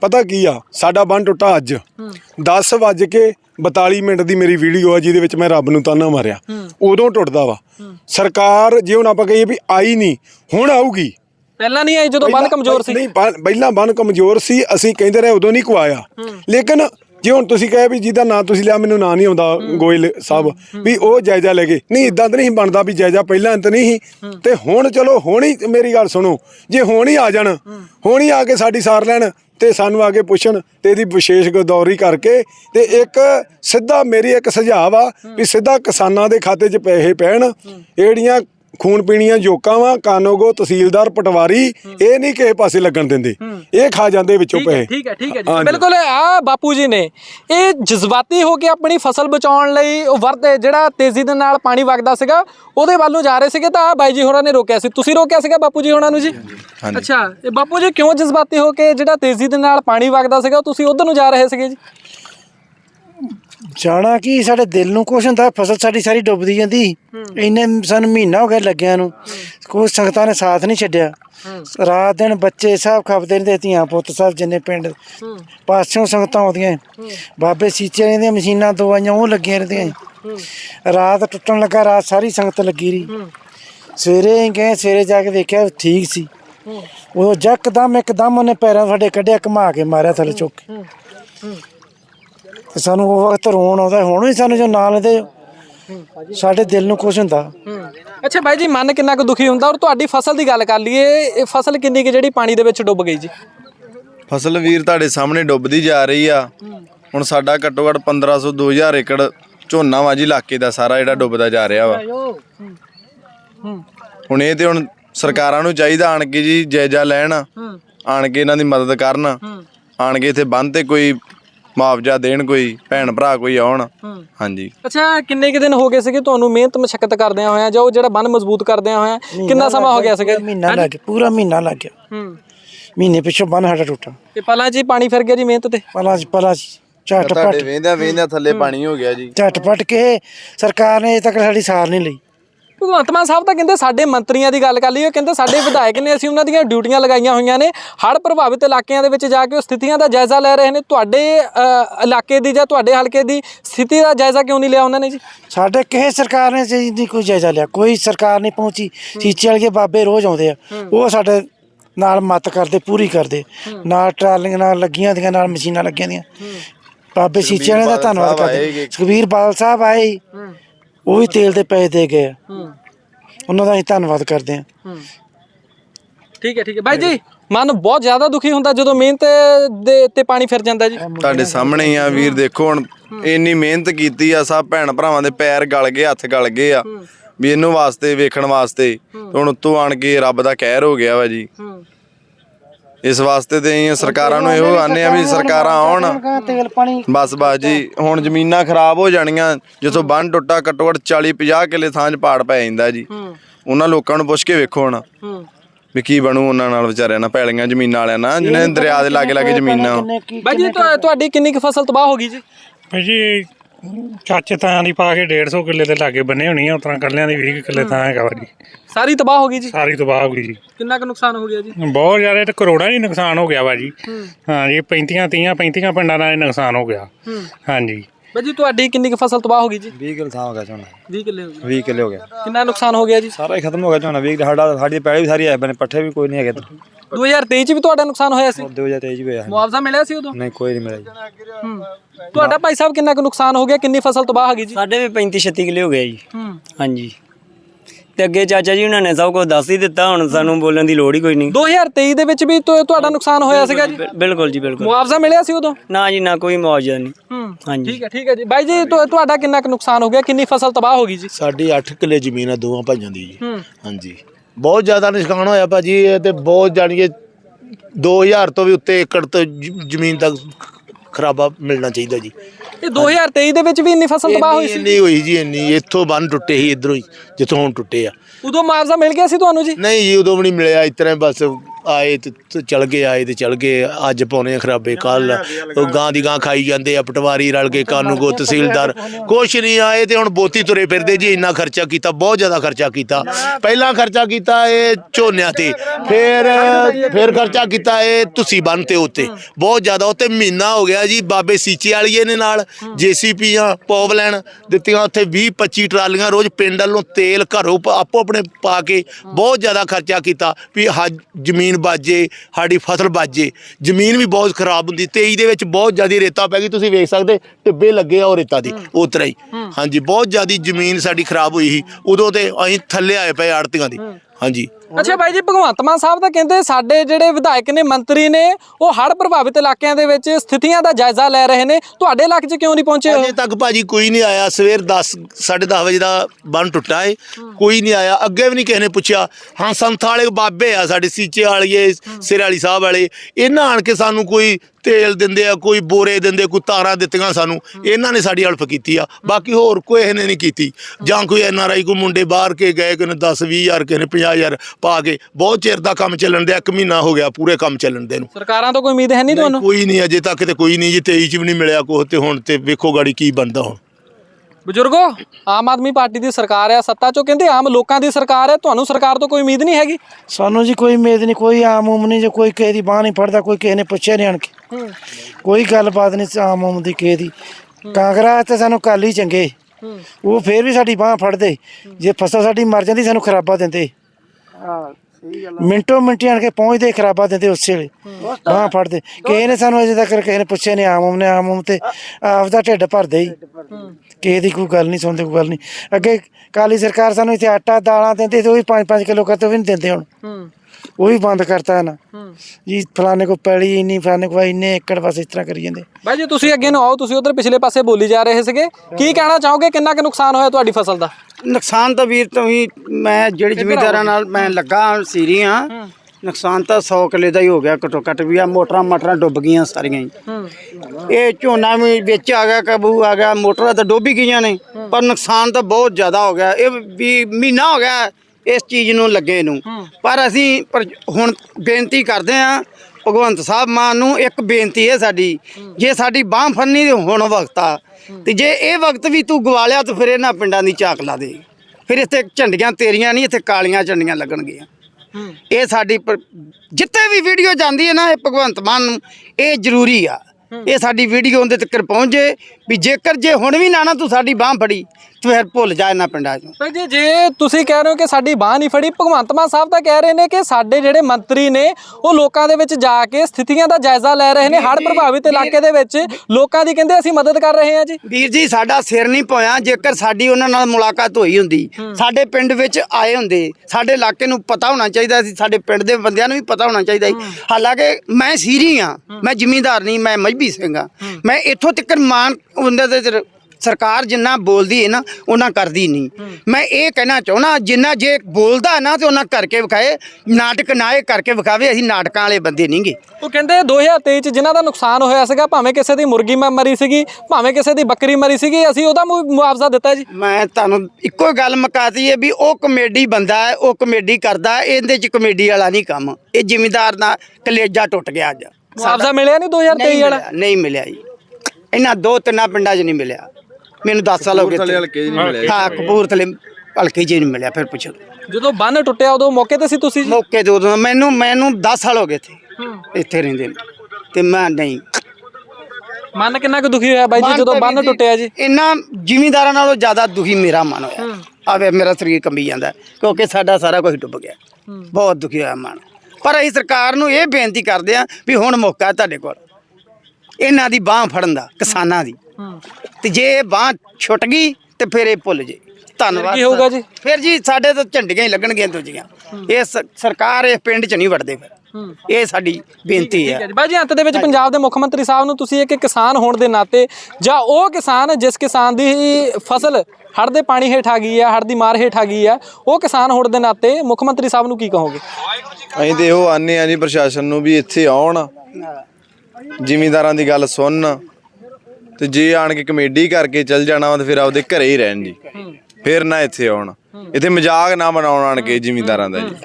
ਪਤਾ ਕੀ ਆ? ਸਾਡਾ ਬੰਨ ਟੁੱਟਾ ਅੱਜ। 10 ਵੱਜ ਕੇ 42 ਮਿੰਟ ਦੀ ਮੇਰੀ ਵੀਡੀਓ ਆ ਜਿਹਦੇ ਵਿੱਚ ਮੈਂ ਰੱਬ ਨੂੰ ਤਾਨਾ ਮਾਰਿਆ। ਉਦੋਂ ਟੁੱਟਦਾ ਵਾ। ਸਰਕਾਰ ਜੇ ਹੁਣ ਆਪਾਂ ਕਹੀਏ ਵੀ ਆਈ ਨਹੀਂ ਹੁਣ ਆਊਗੀ।
ਪਹਿਲਾਂ ਨਹੀਂ ਆਈ ਜਦੋਂ ਬੰਨ ਕਮਜ਼ੋਰ ਸੀ?
ਨਹੀਂ ਪਹਿ- ਪਹਿਲਾਂ ਬੰਨ ਕਮਜ਼ੋਰ ਸੀ ਅਸੀਂ ਕਹਿੰਦੇ ਰਹੇ ਉਦੋਂ ਨਹੀਂ ਕੁਆਇਆ। ਲੇਕਿਨ ਜੇ ਹੁਣ ਤੁਸੀਂ ਕਹੇ ਵੀ ਜਿਹਦਾ ਨਾਂ ਤੁਸੀਂ ਲਿਆ ਮੈਨੂੰ ਨਾਂ ਨਹੀਂ ਆਉਂਦਾ ਗੋਇਲ ਸਾਹਿਬ ਵੀ ਉਹ ਜਾਇਜ਼ਾ ਲੈ ਗਏ। ਨਹੀਂ ਇਦਾਂ ਤਾਂ ਨਹੀਂ ਬਣਦਾ ਵੀ ਜਾਇਜ਼ਾ ਪਹਿਲਾਂ ਤਾਂ ਨਹੀਂ ਸੀ। ਤੇ ਹੁਣ ਚਲੋ ਹੁਣ ਹੀ ਮੇਰੀ ਗੱਲ ਸੁਣੋ। ਜੇ ਹੁਣ ਹੀ ਆ ਜਾਣ ਹੁਣ ਹੀ ਆ ਕੇ ਸਾਡੀ ਸਾਰ ਲੈਣ ਤੇ ਸਾਨੂੰ ਆ ਕੇ ਪੁੱਛਣ ਤੇ ਇਹਦੀ ਵਿਸ਼ੇਸ਼ ਗਦੌਰੀ ਕਰਕੇ ਤੇ ਇੱਕ ਸਿੱਧਾ ਮੇਰੀ ਇੱਕ ਸੁਝਾਅ ਆ ਵੀ ਸਿੱਧਾ ਕਿਸਾਨਾਂ ਦੇ ਖਾਤੇ 'ਚ ਪੈਸੇ ਪੈਣ ਜਿਹੜੀਆਂ ਖੂਨ ਪੀਣੀਆਂ ਜੋਕਾਂ ਵਾ ਕਾਨੋਗੋ ਤਹਿਸੀਲਦਾਰ ਪਟਵਾਰੀ ਇਹ ਨਹੀਂ ਕਿਸੇ ਪਾਸੇ ਲੱਗਣ ਦਿੰਦੇ। ਇਹ ਖਾ ਜਾਂਦੇ ਵਿੱਚੋਂ ਪੈਸੇ।
ਠੀਕ ਹੈ ਠੀਕ ਹੈ ਜੀ। ਬਿਲਕੁਲ ਆ ਬਾਪੂ ਜੀ ਨੇ। ਇਹ ਜਜ਼ਬਾਤੀ ਹੋ ਕੇ ਆਪਣੀ ਫਸਲ ਬਚਾਉਣ ਲਈ ਉਹ ਵਰਤ ਜਿਹੜਾ ਤੇਜ਼ੀ ਦੇ ਨਾਲ ਪਾਣੀ ਵਗਦਾ ਸੀਗਾ ਉਹਦੇ ਵੱਲ ਨੂੰ ਜਾ ਰਹੇ ਸੀਗੇ ਤਾਂ ਆ ਬਾਈ ਜੀ ਹੋਰਾਂ ਨੇ ਰੋਕਿਆ ਸੀ। ਤੁਸੀਂ ਰੋਕਿਆ ਸੀਗਾ ਬਾਪੂ ਜੀ ਹੋਰਾਂ ਨੂੰ ਜੀ?
ਹਾਂਜੀ।
ਅੱਛਾ ਇਹ ਬਾਪੂ ਜੀ ਕਿਉਂ ਜਜ਼ਬਾਤੀ ਹੋ ਕੇ ਜਿਹੜਾ ਤੇਜ਼ੀ ਦੇ ਨਾਲ ਪਾਣੀ ਵਗਦਾ ਸੀਗਾ ਉਹ ਤੁਸੀਂ ਉਧਰ ਨੂੰ ਜਾ ਰਹੇ ਸੀਗੇ ਜੀ?
ਜਾਣਾ ਕੀ? ਸਾਡੇ ਦਿਲ ਨੂੰ ਕੁਛ ਹੁੰਦਾ ਫਸਲ ਸਾਡੀ ਸਾਰੀ ਡੁੱਬਦੀ ਜਾਂਦੀ। ਇੰਨੇ ਸਾਨੂੰ ਮਹੀਨਾ ਹੋ ਗਿਆ ਲੱਗਿਆਂ ਨੂੰ। ਕੋਈ ਸੰਗਤਾਂ ਨੇ ਸਾਥ ਨਹੀਂ ਛੱਡਿਆ। ਰਾਤ ਦਿਨ ਬੱਚੇ ਸਭ ਖਪਦੇ ਨੇ ਧੀਆਂ ਪੁੱਤ ਸਭ ਜਿੰਨੇ ਪਿੰਡ ਪਾਸਿਓਂ ਸੰਗਤਾਂ ਆਉਂਦੀਆਂ। ਬਾਬੇ ਸੀਚੇ ਦੀਆਂ ਮਸ਼ੀਨਾਂ ਦੋ ਆਈਆਂ ਉਹ ਲੱਗੀਆਂ ਰਹਿੰਦੀਆਂ। ਰਾਤ ਟੁੱਟਣ ਲੱਗਾ ਰਾਤ ਸਾਰੀ ਸੰਗਤ ਲੱਗੀ ਰਹੀ। ਸਵੇਰੇ ਗਏ ਸਵੇਰੇ ਜਾ ਕੇ ਵੇਖਿਆ ਠੀਕ ਸੀ। ਉਹ ਜੱਕਦਮ ਇੱਕਦਮ ਉਹਨੇ ਪੈਰਾਂ ਸਾਡੇ ਕੱਢਿਆ ਘੁਮਾ ਕੇ ਮਾਰਿਆ ਥੱਲੇ ਚੁੱਕ ਕੇ। ਤੇ ਸਾਨੂੰ ਉਹ ਵਕਤ ਰੋਣ ਆਉਂਦਾ ਹੁਣ ਵੀ ਸਾਨੂੰ ਜੋ ਨਾਂ ਲੈਂਦੇ ਸਾਡੇ ਦਿਲ ਨੂੰ ਕੁਛ ਹੁੰਦਾ।
ਅੱਛਾ ਬਾਈ ਜੀ ਮਨ ਕਿੰਨਾ ਕੁ ਦੁਖੀ ਹੁੰਦਾ? ਔਰ ਤੁਹਾਡੀ ਫਸਲ ਦੀ ਗੱਲ ਕਰ ਲਈਏ ਇਹ ਫਸਲ ਕਿੰਨੀ ਕੁ ਜਿਹੜੀ ਪਾਣੀ ਦੇ ਵਿੱਚ ਡੁੱਬ ਗਈ ਜੀ?
ਫਸਲ ਵੀਰ ਤੁਹਾਡੇ ਸਾਹਮਣੇ ਡੁੱਬਦੀ ਜਾ ਰਹੀ ਆ। ਹੁਣ ਸਾਡਾ ਘੱਟੋ ਘੱਟ 1500 2000 ਏਕੜ ਝੋਨਾ ਵਾ ਜੀ ਇਲਾਕੇ ਦਾ ਸਾਰਾ ਜਿਹੜਾ ਡੁੱਬਦਾ ਜਾ ਰਿਹਾ ਵਾ। ਹੁਣ ਇਹ ਤੇ ਹੁਣ ਸਰਕਾਰਾਂ ਨੂੰ ਚਾਹੀਦਾ ਆਣ ਕੇ ਜੀ ਜਾਇਜ਼ਾ ਲੈਣ। ਆਣ ਕੇ ਇਹਨਾਂ ਦੀ ਮਦਦ ਕਰਨ। ਆਣ ਕੇ ਇੱਥੇ ਬੰਦ ਤੇ ਕੋਈ ਮੁਆਵਜ਼ਾ ਦੇਣ ਕੋਈ ਭੈਣ ਭਰਾ ਕੋਈ ਆਉਣ। ਹਾਂਜੀ।
ਅੱਛਾ ਕਿੰਨੇ ਕੁ ਦਿਨ ਹੋ ਗਏ ਸੀਗੇ ਤੁਹਾਨੂੰ ਮਿਹਨਤ ਮਸ਼ੱਕਤ ਕਰਦਿਆਂ ਹੋਇਆਂ ਜਾਂ ਉਹ ਜਿਹੜਾ ਬੰਨ ਮਜ਼ਬੂਤ ਕਰਦਿਆਂ ਹੋਇਆਂ? ਕਿੰਨਾ ਸਮਾਂ ਹੋ ਗਿਆ ਸੀਗਾ? ਜੀ?
ਮਹੀਨਾ ਲੱਗ ਗਿਆ ਪੂਰਾ ਮਹੀਨਾ ਲੱਗ ਗਿਆ।
ਹੂੰ।
ਮਹੀਨੇ ਪਿੱਛੋਂ ਬੰਨ ਸਾਡਾ ਟੁੱਟਾ।
ਤੇ ਪਹਿਲਾਂ ਜੀ ਪਾਣੀ ਫਿਰ ਗਿਆ ਜੀ ਮਿਹਨਤ ਤੇ?
ਪਲਾ ਪਲਾ ਝਟਪਟ
ਤੁਹਾਡੇ ਵੇਂਦਿਆਂ ਵੇਂਦਿਆਂ ਥੱਲੇ ਪਾਣੀ ਹੋ ਗਿਆ ਜੀ।
ਝਟਪਟ ਕੇ ਸਰਕਾਰ ਨੇ ਅਜੇ ਤੱਕ ਸਾਡੀ ਸਾਰ ਨਹੀਂ ਲਈ।
ਭਗਵੰਤ ਮਾਨ ਸਾਹਿਬ ਤਾਂ ਕਹਿੰਦੇ ਸਾਡੇ ਮੰਤਰੀਆਂ ਦੀ ਗੱਲ ਕਰ ਲਈਏ ਕਹਿੰਦੇ ਸਾਡੇ ਵਿਧਾਇਕ ਨੇ ਅਸੀਂ ਉਹਨਾਂ ਦੀਆਂ ਡਿਊਟੀਆਂ ਲਗਾਈਆਂ ਹੋਈਆਂ ਨੇ ਹੜ੍ਹ ਪ੍ਰਭਾਵਿਤ ਇਲਾਕਿਆਂ ਦੇ ਵਿੱਚ ਜਾ ਕੇ ਉਹ ਸਥਿਤੀਆਂ ਦਾ ਜਾਇਜ਼ਾ ਲੈ ਰਹੇ ਨੇ ਤੁਹਾਡੇ ਇਲਾਕੇ ਦੀ ਜਾਂ ਤੁਹਾਡੇ ਹਲਕੇ ਦੀ ਸਥਿਤੀ ਦਾ ਜਾਇਜ਼ਾ ਕਿਉਂ ਨਹੀਂ ਲਿਆ ਉਹਨਾਂ ਨੇ ਜੀ?
ਸਾਡੇ ਕਿਸੇ ਸਰਕਾਰ ਨੇ ਚੀਜ਼ ਦੀ ਕੋਈ ਜਾਇਜ਼ਾ ਲਿਆ ਕੋਈ ਸਰਕਾਰ ਨਹੀਂ ਪਹੁੰਚੀ ਸੀਚੇ ਵਾਲੇ ਬਾਬੇ ਰੋਜ਼ ਆਉਂਦੇ ਆ ਉਹ ਸਾਡੇ ਨਾਲ ਮਤ ਕਰਦੇ ਪੂਰੀ ਕਰਦੇ ਨਾਲ ਟਰਾਲੀਆਂ ਨਾਲ ਲੱਗੀਆਂ ਦੀਆਂ ਨਾਲ ਮਸ਼ੀਨਾਂ ਲੱਗੀਆਂ ਦੀਆਂ ਬਾਬੇ ਸੀਚੇ ਵਾਲੇ ਦਾ ਧੰਨਵਾਦ ਕਰਦੇ। ਸੁਖਬੀਰ ਬਾਦਲ ਸਾਹਿਬ ਆਏ। ਉਹ ਵੀ ਤੇਲ ਦੇ ਪੈਸੇ ਦੇ ਗਏ ਆ। ਉਹਨਾਂ ਦਾ ਅਸੀਂ ਧੰਨਵਾਦ ਕਰਦੇ ਹਾਂ।
ਠੀਕ ਹੈ ਠੀਕ ਹੈ। ਬਾਈ ਜੀ ਮਨ ਬਹੁਤ ਜ਼ਿਆਦਾ ਦੁਖੀ ਹੁੰਦਾ ਜਦੋਂ ਮਿਹਨਤ ਦੇ ਉੱਤੇ ਪਾਣੀ ਫਿਰ ਜਾਂਦਾ ਜੀ।
ਤੁਹਾਡੇ ਸਾਹਮਣੇ ਹੀ ਆ ਵੀਰ ਦੇਖੋ ਹੁਣ ਇੰਨੀ ਮਿਹਨਤ ਕੀਤੀ ਆ ਸਭ ਭੈਣ ਭਰਾਵਾਂ ਦੇ ਪੈਰ ਗਲ ਗਏ ਹੱਥ ਗਲ ਗਏ ਆ। ਵੀ ਇਹਨੂੰ ਵਾਸਤੇ ਵੇਖਣ ਵਾਸਤੇ। ਤੇ ਹੁਣ ਉੱਤੋਂ ਆਣ ਕੇ ਰੱਬ ਦਾ ਕਹਿਰ ਹੋ ਗਿਆ ਵਾ ਜੀ। ਇਸ ਵਾਸਤੇ ਤੇ ਅਸੀਂ ਸਰਕਾਰਾਂ ਨੂੰ ਇਹੋ ਆਨੇ ਆ ਵੀ ਸਰਕਾਰਾਂ ਆਉਣ।
ਤੇਲ ਪਾਣੀ
ਬਸ ਬਸ ਜੀ ਹੁਣ ਜ਼ਮੀਨਾਂ ਖਰਾਬ ਹੋ ਜਾਣੀਆਂ ਜਿੱਥੋਂ ਬੰਨ ਟੁੱਟਾ ਘੱਟੋ ਘੱਟ 40 50 ਕਿੱਲੇ ਥਾਂ 'ਚ ਪਾੜ ਪੈ ਜਾਂਦਾ ਜੀ। ਉਹਨਾਂ ਲੋਕਾਂ ਨੂੰ ਪੁੱਛ ਕੇ ਵੇਖੋ ਹੁਣ। ਵੀ ਕੀ ਬਣੂ ਉਹਨਾਂ ਨਾਲ ਵਿਚਾਰਿਆਂ ਨਾਲ ਪੈਲੀਆਂ ਜ਼ਮੀਨਾਂ ਵਾਲਿਆਂ ਨਾਲ ਜਿਹਨੇ ਦਰਿਆ ਦੇ ਲਾਗੇ ਲਾਗੇ ਜ਼ਮੀਨਾਂ।
ਬਾਈ ਜੀ ਤੁਹਾ- ਤੁਹਾਡੀ ਕਿੰਨੀ ਕੁ ਫਸਲ ਤਬਾਹ ਹੋ ਗਈ ਜੀ?
ਭਾਈ ਜੀ ਚਾਚੇ ਤਾਂ ਦੀ ਪਾ ਕੇ 150 ਕਿੱਲੇ ਦੇ ਲਾਗੇ ਬੰਨੇ ਹੋਣੀ ਆ ਉਤਰਾ ਕੱਲਿਆਂ ਦੀ 20 ਕਿੱਲੇ ਤਾਂ ਹੈਗਾ ਵਾ ਜੀ।
ਸਾਰੀ ਤਬਾਹ ਹੋ ਗਈ ਜੀ?
ਸਾਰੀ ਤਬਾਹ ਹੋ ਗਈ ਜੀ।
ਕਿੰਨਾ ਕੁ ਨੁਕਸਾਨ ਹੋ ਗਿਆ ਜੀ?
ਬਹੁਤ ਜ਼ਿਆਦਾ ਤੇ ਕਰੋੜਾਂ ਦੀ ਨੁਕਸਾਨ ਹੋ ਗਿਆ ਵਾ ਜੀ। ਹਾਂ। ਜੀ 35 30 35 ਪਿੰਡਾਂ ਦਾ ਇਹ ਨੁਕਸਾਨ ਹੋ ਗਿਆ। ਹਾਂਜੀ।
ਬਾਈ ਜੀ ਤੁਹਾਡੀ ਕਿੰਨੀ ਕੁ ਫਸਲ ਤਬਾਹ ਹੋ ਗਈ ਜੀ?
20 ਕਿਲੋ ਥਾਂ ਹੋ ਗਿਆ ਝੋਨਾ
20 ਕਿੱਲੇ ਹੋ ਗਏ।
20 ਕਿਲੋ ਹੋ ਗਿਆ
ਕਿੰਨਾ ਨੁਕਸਾਨ ਹੋ ਗਿਆ ਜੀ?
ਸਾਰਾ ਹੀ ਖਤਮ ਹੋ ਗਿਆ ਝੋਨਾ 20 ਸਾਡਾ ਸਾਡੀ ਪੈਲੀ ਵੀ ਸਾਰੀ ਆਏ ਬਨੇ ਪੱਠੇ ਵੀ ਕੋਈ ਨਹੀਂ ਹੈਗੇ
2023 ਚ ਵੀ ਤੁਹਾਡਾ ਨੁਕਸਾਨ ਹੋਇਆ ਸੀ?
2023 ਵੀ ਹੋਇਆ
ਮੁਆਵਜ਼ਾ ਮਿਲਿਆ ਸੀ ਉਦੋਂ?
ਨਹੀਂ ਕੋਈ ਨਹੀਂ ਮਿਲਿਆ ਜੀ।
ਹੂੰ। ਤੁਹਾਡਾ ਭਾਈ ਸਾਹਿਬ ਕਿੰਨਾ ਕੁ ਨੁਕਸਾਨ ਹੋ ਗਿਆ? ਕਿੰਨੀ ਫਸਲ ਤਬਾਹ ਹੋ ਗਈ ਜੀ?
ਸਾਡੇ ਵੀ 35 36 ਕਿਲੇ ਹੋ ਗਏ ਜੀ।
ਹੂੰ।
ਹਾਂਜੀ। ਤੇ ਅੱਗੇ ਚਾਚਾ ਜੀ ਉਹਨਾਂ ਨੇ ਸਭ ਕੁਝ ਦੱਸ ਹੀ ਦਿੱਤਾ ਹੁਣ ਸਾਨੂੰ ਬੋਲਣ ਦੀ ਲੋੜ ਹੀ ਕੋਈ ਨਹੀਂ।
2023 ਦੇ ਵਿੱਚ ਵੀ ਤੁ- ਤੁਹਾਡਾ ਨੁਕਸਾਨ ਹੋਇਆ ਸੀਗਾ ਜੀ?
ਬਿਲਕੁਲ ਜੀ ਬਿਲਕੁਲ
ਮੁਆਵਜ਼ਾ ਮਿਲਿਆ ਸੀ ਉਦੋਂ?
ਨਾ ਜੀ ਨਾ ਕੋਈ ਮੁਆਵਜ਼ਾ ਨਹੀਂ।
ਹੂੰ।
ਹਾਂਜੀ।
ਠੀਕ ਹੈ ਠੀਕ ਹੈ ਜੀ। ਬਾਈ ਜੀ ਤੁ- ਤੁਹਾਡਾ ਕਿੰਨਾ ਕੁ ਨੁਕਸਾਨ ਹੋ ਗਿਆ? ਕਿੰਨੀ ਫਸਲ ਤਬਾਹ ਹੋ ਗਈ ਜੀ?
ਸਾਡੀ 8 ਕਿੱਲੇ ਜ਼ਮੀਨ ਆ ਦੋਵਾਂ ਭਾਈਆਂ ਦੀ ਜੀ।
ਹੂੰ।
ਹਾਂਜੀ। ਬਹੁਤ ਜ਼ਿਆਦਾ ਨੁਕਸਾਨ ਹੋਇਆ ਭਾਜੀ ਇਹ ਤੇ ਬਹੁਤ ਜਾਣੀਏ 2000 ਤੋਂ ਵੀ ਉੱਤੇ ਏਕੜ ਤੋਂ ਜ- ਜ਼ਮੀਨ ਦਾ ਖਰਾਬਾ ਮਿਲਣਾ ਚਾਹੀਦਾ ਜੀ।
ਇਹ 2023 ਦੇ ਵਿੱਚ ਵੀ ਇੰਨੀ ਫਸਲ ਤਬਾਹ ਹੋਈ
ਇੰਨੀ
ਸੀ?
ਇੰਨੀ ਹੋਈ ਜੀ ਇੰਨੀ। ਇੱਥੋਂ ਬੰਨ ਟੁੱਟੇ ਸੀ ਇਧਰੋਂ ਹੀ ਜਿੱਥੋਂ ਹੁਣ ਟੁੱਟੇ ਆ।
ਉਦੋਂ ਮੁਆਵਜ਼ਾ ਮਿਲ ਗਿਆ ਸੀ ਤੁਹਾਨੂੰ ਜੀ?
ਨਹੀਂ ਜੀ ਉਦੋਂ ਵੀ ਨਹੀਂ ਮਿਲਿਆ ਇਸ ਤਰ੍ਹਾਂ ਹੀ ਬਸ ਆਏ ਤੇ ਚਲ ਗਏ ਆਏ ਤੇ ਚਲ ਗਏ ਅੱਜ ਪਾਉਣੇ ਆ ਖਰਾਬੇ ਕੱਲ ਉਹ ਗਾਂ ਦੀ ਗਾਂ ਖਾਈ ਜਾਂਦੇ ਆ ਪਟਵਾਰੀ ਰਲ ਕੇ ਕਾਨੂੰਗੋ ਤਹਿਸੀਲਦਾਰ ਕੁਛ ਨਹੀਂ ਆਏ ਤੇ ਹੁਣ ਬੋਤੀ ਤੁਰੇ ਫਿਰਦੇ ਜੀ ਇੰਨਾ ਖਰਚਾ ਕੀਤਾ ਬਹੁਤ ਜ਼ਿਆਦਾ ਖਰਚਾ ਕੀਤਾ। ਪਹਿਲਾਂ ਖਰਚਾ ਕੀਤਾ ਇਹ ਝੋਨਿਆਂ ਤੇ ਫਿਰ ਫਿਰ ਖਰਚਾ ਕੀਤਾ ਇਹ ਤੁਸੀਂ ਬੰਨ ਤੇ ਉੱਤੇ। ਬਹੁਤ ਜ਼ਿਆਦਾ ਉੱਤੇ ਮਹੀਨਾ ਹੋ ਗਿਆ ਜੀ ਬਾਬੇ ਸੀਚੇ ਵਾਲੀਏ ਨੇ ਨਾਲ ਜੀਸੀਪੀਆਂ ਪੌਵਲੈਨ ਦਿੱਤੀਆਂ ਉੱਥੇ 20 25 ਟਰਾਲੀਆਂ ਰੋਜ਼ ਪਿੰਡ ਵੱਲੋਂ ਤੇਲ ਘਰੋਂ ਆਪੋ ਆਪਣੇ ਪਾ ਕੇ ਬਹੁਤ ਜ਼ਿਆਦਾ ਖਰਚਾ ਕੀਤਾ ਵੀ ਹੱਜ ਜ਼ਮੀਨ ਬਾਜੇ ਸਾਡੀ ਫਸਲ ਬਾਜੇ। ਜ਼ਮੀਨ ਵੀ ਬਹੁਤ ਖਰਾਬ ਹੁੰਦੀ। 23 ਦੇ ਵਿੱਚ ਬਹੁਤ ਜ਼ਿਆਦਾ ਰੇਤਾ ਪੈ ਗਈ ਤੁਸੀਂ ਵੇਖ ਸਕਦੇ ਟਿੱਬੇ ਲੱਗੇ ਆ ਉਹ ਰੇਤਾ ਦੇ ਉਸ ਤਰ੍ਹਾਂ ਹੀ। ਹਾਂਜੀ ਬਹੁਤ ਜ਼ਿਆਦਾ ਜ਼ਮੀਨ ਸਾਡੀ ਖਰਾਬ ਹੋਈ ਸੀ। ਉਦੋਂ ਤੇ ਅਸੀਂ ਥੱਲੇ ਆਏ ਪਏ ਆੜਤੀਆਂ ਦੀ। ਹਾਂਜੀ।
ਅੱਛਾ ਬਾਈ ਜੀ ਭਗਵੰਤ ਮਾਨ ਸਾਹਿਬ ਤਾਂ ਕਹਿੰਦੇ ਸਾਡੇ ਜਿਹੜੇ ਵਿਧਾਇਕ ਨੇ ਮੰਤਰੀ ਨੇ ਉਹ ਹੜ੍ਹ ਪ੍ਰਭਾਵਿਤ ਇਲਾਕਿਆਂ ਦੇ ਵਿੱਚ ਸਥਿਤੀਆਂ ਦਾ ਜਾਇਜ਼ਾ ਲੈ ਰਹੇ ਨੇ। ਤੁਹਾਡੇ ਇਲਾਕੇ 'ਚ ਕਿਉਂ ਨਹੀਂ ਪਹੁੰਚੇ?
ਅਜੇ ਤੱਕ ਭਾਜੀ ਕੋਈ ਨਹੀਂ ਆਇਆ। ਸਵੇਰ 10 10:30 ਵਜੇ ਦਾ ਬੰਨ ਟੁੱਟਾ ਏ। ਕੋਈ ਨਹੀਂ ਆਇਆ। ਅੱਗੇ ਵੀ ਨਹੀਂ ਕਿਸੇ ਨੇ ਪੁੱਛਿਆ। ਹਾਂ ਸੰਥ ਵਾਲੇ ਬਾਬੇ ਆ ਸਾਡੇ ਸੀਚੇ ਵਾਲੀਏ ਸਿਰ ਵਾਲੀ ਸਾਹਿਬ ਵਾਲੇ। ਇਹਨਾਂ ਆਣ ਕੇ ਸਾਨੂੰ ਕੋਈ ਤੇਲ ਦਿੰਦੇ ਆ ਕੋਈ ਬੋਰੇ ਦਿੰਦੇ ਕੋਈ ਤਾਰਾਂ ਦਿੱਤੀਆਂ ਸਾਨੂੰ। ਇਹਨਾਂ ਨੇ ਸਾਡੀ ਹਲਫ ਕੀਤੀ ਆ। ਬਾਕੀ ਹੋਰ ਕੋਈ ਨੇ ਨਹੀਂ ਕੀਤੀ। ਜਾਂ ਕੋਈ ਐਨ ਆਰ ਆਈ ਕੋ ਮੁੰਡੇ ਬਾਹਰ ਕੇ ਗਏ ਕਿ 10 20000 ਕਿਸੇ ਨੇ 50000 ਪਾ ਕੇ ਬਹੁਤ ਚਿਰ ਦਾ ਕੰਮ ਚੱਲਣ ਦੇ ਇੱਕ ਮਹੀਨਾ ਹੋ ਗਿਆ ਪੂਰੇ ਕੰਮ ਚੱਲਣ ਦੇ ਨੂੰ।
ਸਰਕਾਰਾਂ ਤੋਂ ਕੋਈ ਉਮੀਦ ਹੈ ਨਹੀਂ ਤੁਹਾਨੂੰ?
ਕੋਈ ਨਹੀਂ ਅਜੇ ਤੱਕ ਤੇ ਕੋਈ ਨਹੀਂ ਜੀ 23 ਚ ਵੀ ਨਹੀਂ ਮਿਲਿਆ ਕੁਛ ਤੇ ਹੁਣ ਤੇ ਵੇਖੋ ਗਾੜੀ ਕੀ ਬਣਦਾ ਹੁਣ।
ਬਜ਼ੁਰਗੋ ਆਮ ਆਦਮੀ ਪਾਰਟੀ ਦੀ ਸਰਕਾਰ ਹੈ ਸੱਤਾ 'ਚੋਂ ਕਹਿੰਦੇ ਆਮ ਲੋਕਾਂ ਦੀ ਸਰਕਾਰ ਹੈ ਤੁਹਾਨੂੰ ਸਰਕਾਰ ਤੋਂ ਕੋਈ ਉਮੀਦ ਨਹੀਂ ਹੈਗੀ?
ਸਾਨੂੰ ਜੀ ਕੋਈ ਉਮੀਦ ਨਹੀਂ ਕੋਈ ਆਮ ਉਮ ਨਹੀਂ ਜੇ ਕੋਈ ਕਿਸੇ ਦੀ ਬਾਹ ਨਹੀਂ ਫੜਦਾ ਕੋਈ ਕਿਸੇ ਨੇ ਪੁੱਛਿਆ ਨਹੀਂ ਆਣ ਕੇ। ਕੋਈ ਗੱਲਬਾਤ ਨਹੀਂ ਆਮ ਉਮ ਦੀ ਕਿਸੇ ਦੀ। ਕਾਂਗਰਸ ਤੇ ਸਾਨੂੰ ਕੱਲ ਹੀ ਚੰਗੇ। ਉਹ ਫੇਰ ਵੀ ਸਾਡੀ ਬਾਹ ਫੜਦੇ। ਜੇ ਫਸਲ ਸਾਡੀ ਮਰ ਜਾਂਦੀ, ਸਾਨੂੰ ਖਰਾਬਾ ਦਿੰਦੇ। ਮਿੰਟੋ ਮਿੰਟੀ ਆਣ ਕੇ ਪਹੁੰਚਦੇ, ਖਰਾਬਾ ਦਿੰਦੇ ਉਸੇ ਵੇਲੇ। ਬਾਹ ਫੜਦੇ। ਕਿਸੇ ਨੇ ਸਾਨੂੰ ਅਜੇ ਤੱਕ ਕਿਸੇ ਨੇ ਪੁੱਛਿਆ ਨਹੀਂ, ਆਮ ਉਮ ਨੇ ਆਮ ਉਮ ਤੇ ਆਪ ਦਾ ਢਿੱਡ ਭਰਦੇ ਹੀ। ਕਿਸੇ ਦੀ ਕੋਈ ਗੱਲ ਨਹੀਂ, ਸੁਣਦੇ ਕੋਈ ਗੱਲ ਨਹੀਂ। ਅੱਗੇ ਕਾਲੀ ਸਰਕਾਰ ਸਾਨੂੰ ਇੱਥੇ ਆਟਾ, ਦਾਲਾਂ ਦਿੰਦੇ ਤੇ ਉਹ ਵੀ 5-5 ਕਿਲੋ ਕਰਤੇ ਵੀ ਨਹੀਂ ਦਿੰਦੇ ਹੁਣ। ਉਹ ਵੀ ਬੰਦ ਕਰਤਾ ਨਾ ਜੀ ਫਲਾਣੇ ਕੋ ਪੈਲੀ ਇੰਨੀ ਫਲਾਣੇ ਕੋ ਇੰਨੇ ਏਕੜ ਬਸ ਇਸ ਤਰ੍ਹਾਂ ਕਰੀ ਜਾਂਦੇ।
ਬਾਈ ਜੀ ਤੁਸੀਂ ਅੱਗੇ ਨੂੰ ਆਓ ਤੁਸੀਂ ਉਧਰ ਪਿਛਲੇ ਪਾਸੇ ਬੋਲੀ ਜਾ ਰਹੇ ਸੀਗੇ। ਕੀ ਕਹਿਣਾ ਚਾਹੋਗੇ? ਕਿੰਨਾ ਕੁ ਨੁਕਸਾਨ ਹੋਇਆ ਤੁਹਾਡੀ ਫਸਲ ਦਾ?
ਨੁਕਸਾਨ ਤਾਂ ਵੀਰ ਤੁਸੀਂ ਮੈਂ ਜਿਹੜੀ ਜ਼ਮੀਂਦਾਰਾਂ ਨਾਲ ਮੈਂ ਲੱਗਾ ਸੀਰੀ ਆ ਨੁਕਸਾਨ ਤਾਂ 100 ਕਿੱਲੇ ਦਾ ਹੀ ਹੋ ਗਿਆ ਘਟੋ ਘੱਟ ਵੀ ਆ। ਮੋਟਰਾਂ ਮਟਰਾਂ ਡੁੱਬ ਗਈਆਂ ਸਾਰੀਆਂ ਹੀ। ਇਹ ਝੋਨਾ ਵੀ ਵਿੱਚ ਆ ਗਿਆ ਕਾਬੂ ਆ ਗਿਆ ਮੋਟਰਾਂ ਤਾਂ ਡੁੱਬ ਹੀ ਗਈਆਂ ਨੇ। ਪਰ ਨੁਕਸਾਨ ਤਾਂ ਬਹੁਤ ਜ਼ਿਆਦਾ ਹੋ ਗਿਆ। ਇਹ ਵੀ ਮਹੀਨਾ ਹੋ ਗਿਆ ਇਸ ਚੀਜ਼ ਨੂੰ ਲੱਗੇ ਨੂੰ। ਪਰ ਅਸੀਂ ਪਰ ਹੁਣ ਬੇਨਤੀ ਕਰਦੇ ਆ ਭਗਵੰਤ ਸਾਹਿਬ ਮਾਨ ਨੂੰ ਇੱਕ ਬੇਨਤੀ ਹੈ ਸਾਡੀ ਜੇ ਸਾਡੀ ਬਾਹ ਫੰਨੀ ਹੁਣ ਵਕਤ ਆ ਤੇ ਜੇ ਇਹ ਵਕਤ ਵੀ ਤੂੰ ਗਵਾ ਲਿਆ ਤਾਂ ਫਿਰ ਇਹਨਾਂ ਪਿੰਡਾਂ ਦੀ ਝਾਕ ਲਾ ਦੇ। ਫਿਰ ਇੱਥੇ ਝੰਡੀਆਂ ਤੇਰੀਆਂ ਨਹੀਂ ਇੱਥੇ ਕਾਲੀਆਂ ਝੰਡੀਆਂ ਲੱਗਣਗੀਆਂ। ਇਹ ਸਾਡੀ ਜਿੱਥੇ ਵੀ ਵੀਡੀਓ ਜਾਂਦੀ ਹੈ ਨਾ ਇਹ ਭਗਵੰਤ ਮਾਨ ਨੂੰ ਇਹ ਜ਼ਰੂਰੀ ਆ। ਇਹ ਸਾਡੀ ਵੀਡੀਓ ਉਹਦੇ ਤੱਕ ਪਹੁੰਚ ਜੇ ਵੀ ਜੇਕਰ ਜੇ ਹੁਣ ਵੀ ਨਾ ਨਾ ਤੂੰ ਸਾਡੀ ਬਾਹ ਫੜੀ ਤੂੰ ਫਿਰ ਭੁੱਲ ਜਾ ਇਹਨਾਂ ਪਿੰਡਾਂ 'ਚੋਂ।
ਭਾਈ ਜੀ ਜੇ ਤੁਸੀਂ ਕਹਿ ਰਹੇ ਹੋ ਕਿ ਸਾਡੀ ਬਾਹ ਨਹੀਂ ਫੜੀ ਭਗਵੰਤ ਮਾਨ ਸਾਹਿਬ ਤਾਂ ਕਹਿ ਰਹੇ ਨੇ ਕਿ ਸਾਡੇ ਜਿਹੜੇ ਮੰਤਰੀ ਨੇ ਉਹ ਲੋਕਾਂ ਦੇ ਵਿੱਚ ਜਾ ਕੇ ਸਥਿਤੀਆਂ ਦਾ ਜਾਇਜ਼ਾ ਲੈ ਰਹੇ ਨੇ ਹੜ੍ਹ ਪ੍ਰਭਾਵਿਤ ਇਲਾਕੇ ਦੇ ਵਿੱਚ ਲੋਕਾਂ ਦੀ ਕਹਿੰਦੇ ਅਸੀਂ ਮਦਦ ਕਰ ਰਹੇ ਹਾਂ ਜੀ।
ਵੀਰ ਜੀ ਸਾਡਾ ਸਿਰ ਨਹੀਂ ਪੋਇਆ ਜੇਕਰ ਸਾਡੀ ਉਹਨਾਂ ਨਾਲ ਮੁਲਾਕਾਤ ਹੋਈ ਹੁੰਦੀ। ਸਾਡੇ ਪਿੰਡ ਵਿੱਚ ਆਏ ਹੁੰਦੇ ਸਾਡੇ ਇਲਾਕੇ ਨੂੰ ਪਤਾ ਹੋਣਾ ਚਾਹੀਦਾ ਸੀ ਸਾਡੇ ਪਿੰਡ ਦੇ ਬੰਦਿਆਂ ਨੂੰ ਵੀ ਪਤਾ ਹੋਣਾ ਚਾਹੀਦਾ ਸੀ। ਹਾਲਾਂਕਿ ਮੈਂ ਸੀਰੀ ਆ ਮੈਂ ਜ਼ਿਮੀਂਦਾਰ ਨਹੀਂ ਮੈਂ ਮਜਬੀ ਸਿੰਘ ਆ। ਮੈਂ ਇੱਥੋਂ ਤੱਕ ਮਾਨ ਤੇ ਸਿਰ- ਸਰਕਾਰ ਜਿੰਨਾ ਬੋਲਦੀ ਹੈ ਨਾ ਉਹਨਾਂ ਕਰਦੀ ਨਹੀਂ। ਮੈਂ ਇਹ ਕਹਿਣਾ ਚਾਹਣਾ ਜਿੰਨਾ ਜੇ ਬੋਲਦਾ ਨਾ ਤੇ ਉਹਨਾਂ ਕਰਕੇ ਵਿਖਾਏ ਨਾਟਕ ਨਾ ਇਹ ਕਰਕੇ ਵਿਖਾਵੇ ਅਸੀਂ ਨਾਟਕਾਂ ਵਾਲੇ ਬੰਦੇ ਨਹੀਂਗੇ।
ਉਹ ਕਹਿੰਦੇ 2023 ਚ ਜਿਨ੍ਹਾਂ ਦਾ ਨੁਕਸਾਨ ਹੋਇਆ ਸੀਗਾ ਭਾਵੇਂ ਕਿਸੇ ਦੀ ਮੁਰਗੀ ਮ- ਮਰੀ ਸੀਗੀ ਭਾਵੇਂ ਕਿਸੇ ਦੀ ਬੱਕਰੀ ਮਰੀ ਸੀਗੀ ਅਸੀਂ ਉਹਦਾ ਮੁਆਵਜ਼ਾ ਦਿੱਤਾ ਜੀ।
ਮੈਂ ਤੁਹਾਨੂੰ ਇੱਕੋ ਗੱਲ ਮੁਕਾਤੀ ਹੈ ਵੀ ਉਹ ਕਮੇਡੀ ਬੰਦਾ ਹੈ ਉਹ ਕਮੇਡੀ ਕਰਦਾ ਇਹਦੇ ਚ ਕਮੇਡੀ ਵਾਲਾ ਨਹੀਂ ਕੰਮ। ਇਹ ਜ਼ਿਮੀਂਦਾਰ ਦਾ ਕਲੇਜਾ ਟੁੱਟ ਗਿਆ ਅੱਜ।
ਮੁਆਵਜ਼ਾ ਮਿਲਿਆ ਨਹੀਂ 2023
ਨਹੀਂ
ਵਾਲਾ?
ਨਹੀਂ ਮਿਲਿਆ ਜੀ। ਇਹਨਾਂ ਦੋ ਤਿੰਨਾਂ ਪਿੰਡਾਂ 'ਚ ਨਹੀਂ ਮਿਲਿਆ। ਮੈਨੂੰ 10 ਸਾਲ ਹੋ ਗਏ
ਕਪੂਰਥਲੇ ਹਲਕੇ 'ਚ ਨਹੀਂ ਮਿਲਿਆ
ਹਾਂ ਕਪੂਰਥਲੇ ਹਲਕੇ 'ਚ ਨਹੀਂ ਮਿਲਿਆ ਫਿਰ ਪੁੱਛੋ।
ਜਦੋਂ ਬੰਨ ਟੁੱਟਿਆ ਉਦੋਂ ਮੌਕੇ ਤੇ ਸੀ ਤੁਸੀਂ ਜੀ?
ਮੌਕੇ ਤੇ ਉਦੋਂ ਮੈਨੂੰ ਮੈਨੂੰ 10 ਸਾਲ ਹੋ ਗਏ ਇੱਥੇ। ਇੱਥੇ ਰਹਿੰਦੇ ਨੂੰ। ਤੇ ਮੈਂ ਨਹੀਂ।
ਮਨ ਕਿੰਨਾ ਕੁ ਦੁਖੀ ਹੋਇਆ ਬਾਈ ਜੀ ਜਦੋਂ ਬੰਨ ਟੁੱਟਿਆ ਜੀ?
ਇਹਨਾਂ ਜ਼ਿਮੀਂਦਾਰਾਂ ਨਾਲੋਂ ਜ਼ਿਆਦਾ ਦੁਖੀ ਮੇਰਾ ਮਨ ਹੋਇਆ। ਆਵੇ ਮੇਰਾ ਸਰੀਰ ਕੰਬੀ ਜਾਂਦਾ। ਕਿਉਂਕਿ ਸਾਡਾ ਸਾਰਾ ਕੁਝ ਡੁੱਬ ਗਿਆ। ਬਹੁਤ ਦੁਖੀ ਹੋਇਆ ਮਨ। ਪਰ ਅਸੀਂ ਸਰਕਾਰ ਨੂੰ ਇਹ ਬੇਨਤੀ ਕਰਦੇ ਆ ਵੀ ਹੁਣ ਮੌਕਾ ਹੈ ਤੁਹਾਡੇ ਕੋਲ। ਇਹਨਾਂ ਦੀ ਬਾਹ ਫੜਨ ਦਾ ਕਿਸਾਨਾਂ ਦੀ। ਤੇ ਜੇ ਇਹ ਬਾਹ ਛੁੱਟ ਗਈ ਤੇ ਫਿਰ ਇਹ ਭੁੱਲ ਜੇ। ਧੰਨਵਾਦ
ਕੀ ਹੋਊਗਾ ਜੀ?
ਫਿਰ ਜੀ ਸਾਡੇ ਤਾਂ ਝੰਡੀਆਂ ਹੀ ਲੱਗਣਗੀਆਂ ਦੂਜੀਆਂ। ਇਹ ਸਰਕਾਰ ਇਸ ਪਿੰਡ 'ਚ ਨਹੀਂ ਵੜਦੇ ਫਿਰ। ਇਹ ਸਾਡੀ ਬੇਨਤੀ ਹੈ
ਹੈ। ਜੀ ਬਾਈ ਜੀ ਅੰਤ ਦੇ ਵਿੱਚ ਪੰਜਾਬ ਦੇ ਮੁੱਖ ਮੰਤਰੀ ਸਾਹਿਬ ਨੂੰ ਤੁਸੀਂ ਇੱਕ ਕਿਸਾਨ ਹੋਣ ਦੇ ਨਾਤੇ ਜਾਂ ਉਹ ਕਿਸਾਨ ਜਿਸ ਕਿਸਾਨ ਦੀ ਫਸਲ ਹੜ੍ਹ ਦੇ ਪਾਣੀ ਹੇਠ ਆ ਗਈ ਹੈ ਹੜ੍ਹ ਦੀ ਮਾਰ ਹੇਠ ਆ ਗਈ ਹੈ ਉਹ ਕਿਸਾਨ ਹੋਣ ਦੇ ਨਾਤੇ ਮੁੱਖ ਮੰਤਰੀ ਸਾਹਿਬ ਨੂੰ ਕੀ ਕਹੋਗੇ?
ਅਸੀਂ ਤੇ ਉਹ ਆਨੇ ਆ ਜੀ ਪ੍ਰਸ਼ਾਸਨ ਨੂੰ ਵੀ ਇੱਥੇ ਆਉਣ। ਜ਼ਿਮੀਂਦਾਰਾਂ ਦੀ ਗੱਲ ਸੁਣਨ। ਤੇ ਜੇ ਆਣ ਕੇ ਕਮੇਡੀ ਕਰਕੇ ਚੱਲ ਜਾਣਾ ਵਾ ਤੇ ਫਿਰ ਆਪਦੇ ਘਰੇ ਹੀ ਰਹਿਣ ਜੀ। ਫਿਰ ਨਾ ਇੱਥੇ ਆਉਣ। ਇੱਥੇ ਮਜ਼ਾਕ ਨਾ ਬਣਾਉਣ ਆਣ ਕੇ ਜ਼ਿਮੀਂਦਾਰਾਂ ਦਾ ਜੀ।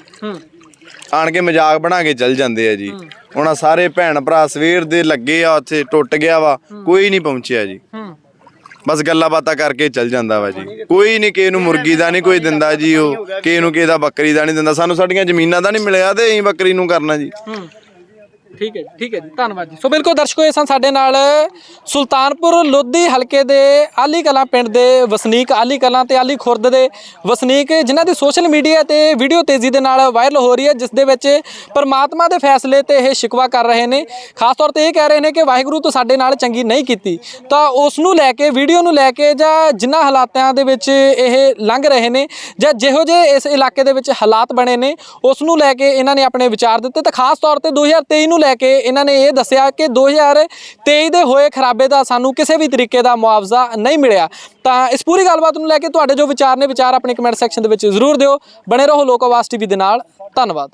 ਆਣ ਕੇ ਮਜ਼ਾਕ ਬਣਾ ਕੇ ਚੱਲ ਜਾਂਦੇ ਆ ਜੀ। ਆਹ ਸਾਰੇ ਭੈਣ ਭਰਾ ਸਵੇਰ ਦੇ ਲੱਗੇ ਆ ਉੱਥੇ ਟੁੱਟ ਗਿਆ ਵਾ ਕੋਈ ਨਹੀਂ ਪਹੁੰਚਿਆ ਜੀ। ਬਸ ਗੱਲਾਂ ਬਾਤਾਂ ਕਰਕੇ ਚੱਲ ਜਾਂਦਾ ਵਾ ਜੀ। ਕੋਈ ਨਹੀਂ ਕਿਸੇ ਨੂੰ ਮੁਰਗੀ ਦਾ ਨਹੀਂ ਕੋਈ ਦਿੰਦਾ ਜੀ ਉਹ ਕਿਸੇ ਨੂੰ ਕਿਸੇ ਦਾ ਬੱਕਰੀ ਦਾ ਨਹੀਂ ਦਿੰਦਾ। ਸਾਨੂੰ ਸਾਡੀਆਂ ਜ਼ਮੀਨਾਂ ਦਾ ਨਹੀਂ ਮਿਲਿਆ ਤੇ ਅਸੀਂ ਬੱਕਰੀ ਨੂੰ ਕਰਨਾ ਜੀ।
ਠੀਕ ਹੈ ਜੀ, ਠੀਕ ਹੈ ਜੀ, ਧੰਨਵਾਦ ਜੀ। ਸੋ ਬਿਲਕੁਲ ਦਰਸ਼ਕੋ, ਇਹ ਸਨ ਸਾਡੇ ਨਾਲ ਸੁਲਤਾਨਪੁਰ ਲੋਧੀ ਹਲਕੇ ਦੇ ਆਲੀ ਕਲਾਂ ਪਿੰਡ ਦੇ ਵਸਨੀਕ, ਆਲੀ ਕਲਾਂ ਤੇ ਆਲੀ ਖੁਰਦ ਦੇ ਵਸਨੀਕ, ਜਿਨ੍ਹਾਂ ਦੀ ਸੋਸ਼ਲ ਮੀਡੀਆ ਤੇ ਵੀਡੀਓ ਤੇਜ਼ੀ ਦੇ ਨਾਲ ਵਾਇਰਲ ਹੋ ਰਹੀ ਹੈ, ਜਿਸ ਦੇ ਵਿੱਚ ਪਰਮਾਤਮਾ ਦੇ ਫੈਸਲੇ ਤੇ ਇਹ ਸ਼ਿਕਵਾ ਕਰ ਰਹੇ ਨੇ। ਖਾਸ ਤੌਰ ਤੇ ਇਹ ਕਹਿ ਰਹੇ ਨੇ ਕਿ ਵਾਹਿਗੁਰੂ ਤੋਂ ਸਾਡੇ ਨਾਲ ਚੰਗੀ ਨਹੀਂ ਕੀਤੀ, ਤਾਂ ਉਸ ਨੂੰ ਲੈ ਕੇ, ਵੀਡੀਓ ਨੂੰ ਲੈ ਕੇ ਜਾਂ ਜਿਨ੍ਹਾਂ ਹਾਲਾਤਾਂ ਦੇ ਵਿੱਚ ਇਹ ਲੰਘ ਰਹੇ ਨੇ ਜਾਂ ਜਿਹੋ ਜਿਹੇ ਇਸ ਇਲਾਕੇ ਦੇ ਵਿੱਚ ਹਾਲਾਤ ਬਣੇ ਨੇ, ਉਸ ਨੂੰ ਲੈ ਕੇ ਇਹਨਾਂ ਨੇ ਆਪਣੇ ਵਿਚਾਰ ਦਿੱਤੇ। ਤੇ ਖਾਸ ਤੌਰ ਤੇ 2023 ਨੂੰ ਲੈ ਲੈ ਕੇ ਇਹਨਾਂ ਨੇ ਇਹ ਦੱਸਿਆ ਕਿ 2023 ਦੇ ਹੋਏ ਖਰਾਬੇ ਦਾ ਸਾਨੂੰ ਕਿਸੇ ਵੀ ਤਰੀਕੇ ਦਾ ਮੁਆਵਜ਼ਾ ਨਹੀਂ ਮਿਲਿਆ। ਤਾਂ ਇਸ ਪੂਰੀ ਗੱਲਬਾਤ ਨੂੰ ਲੈ ਕੇ ਤੁਹਾਡੇ ਜੋ ਵਿਚਾਰ ਨੇ ਵਿਚਾਰ ਆਪਣੇ ਕਮੈਂਟ ਸੈਕਸ਼ਨ ਦੇ ਵਿੱਚ ਜ਼ਰੂਰ ਦਿਓ। ਬਣੇ ਰਹੋ ਲੋਕ ਆਵਾਜ਼ ਟੀਵੀ ਦੇ ਨਾਲ। ਧੰਨਵਾਦ।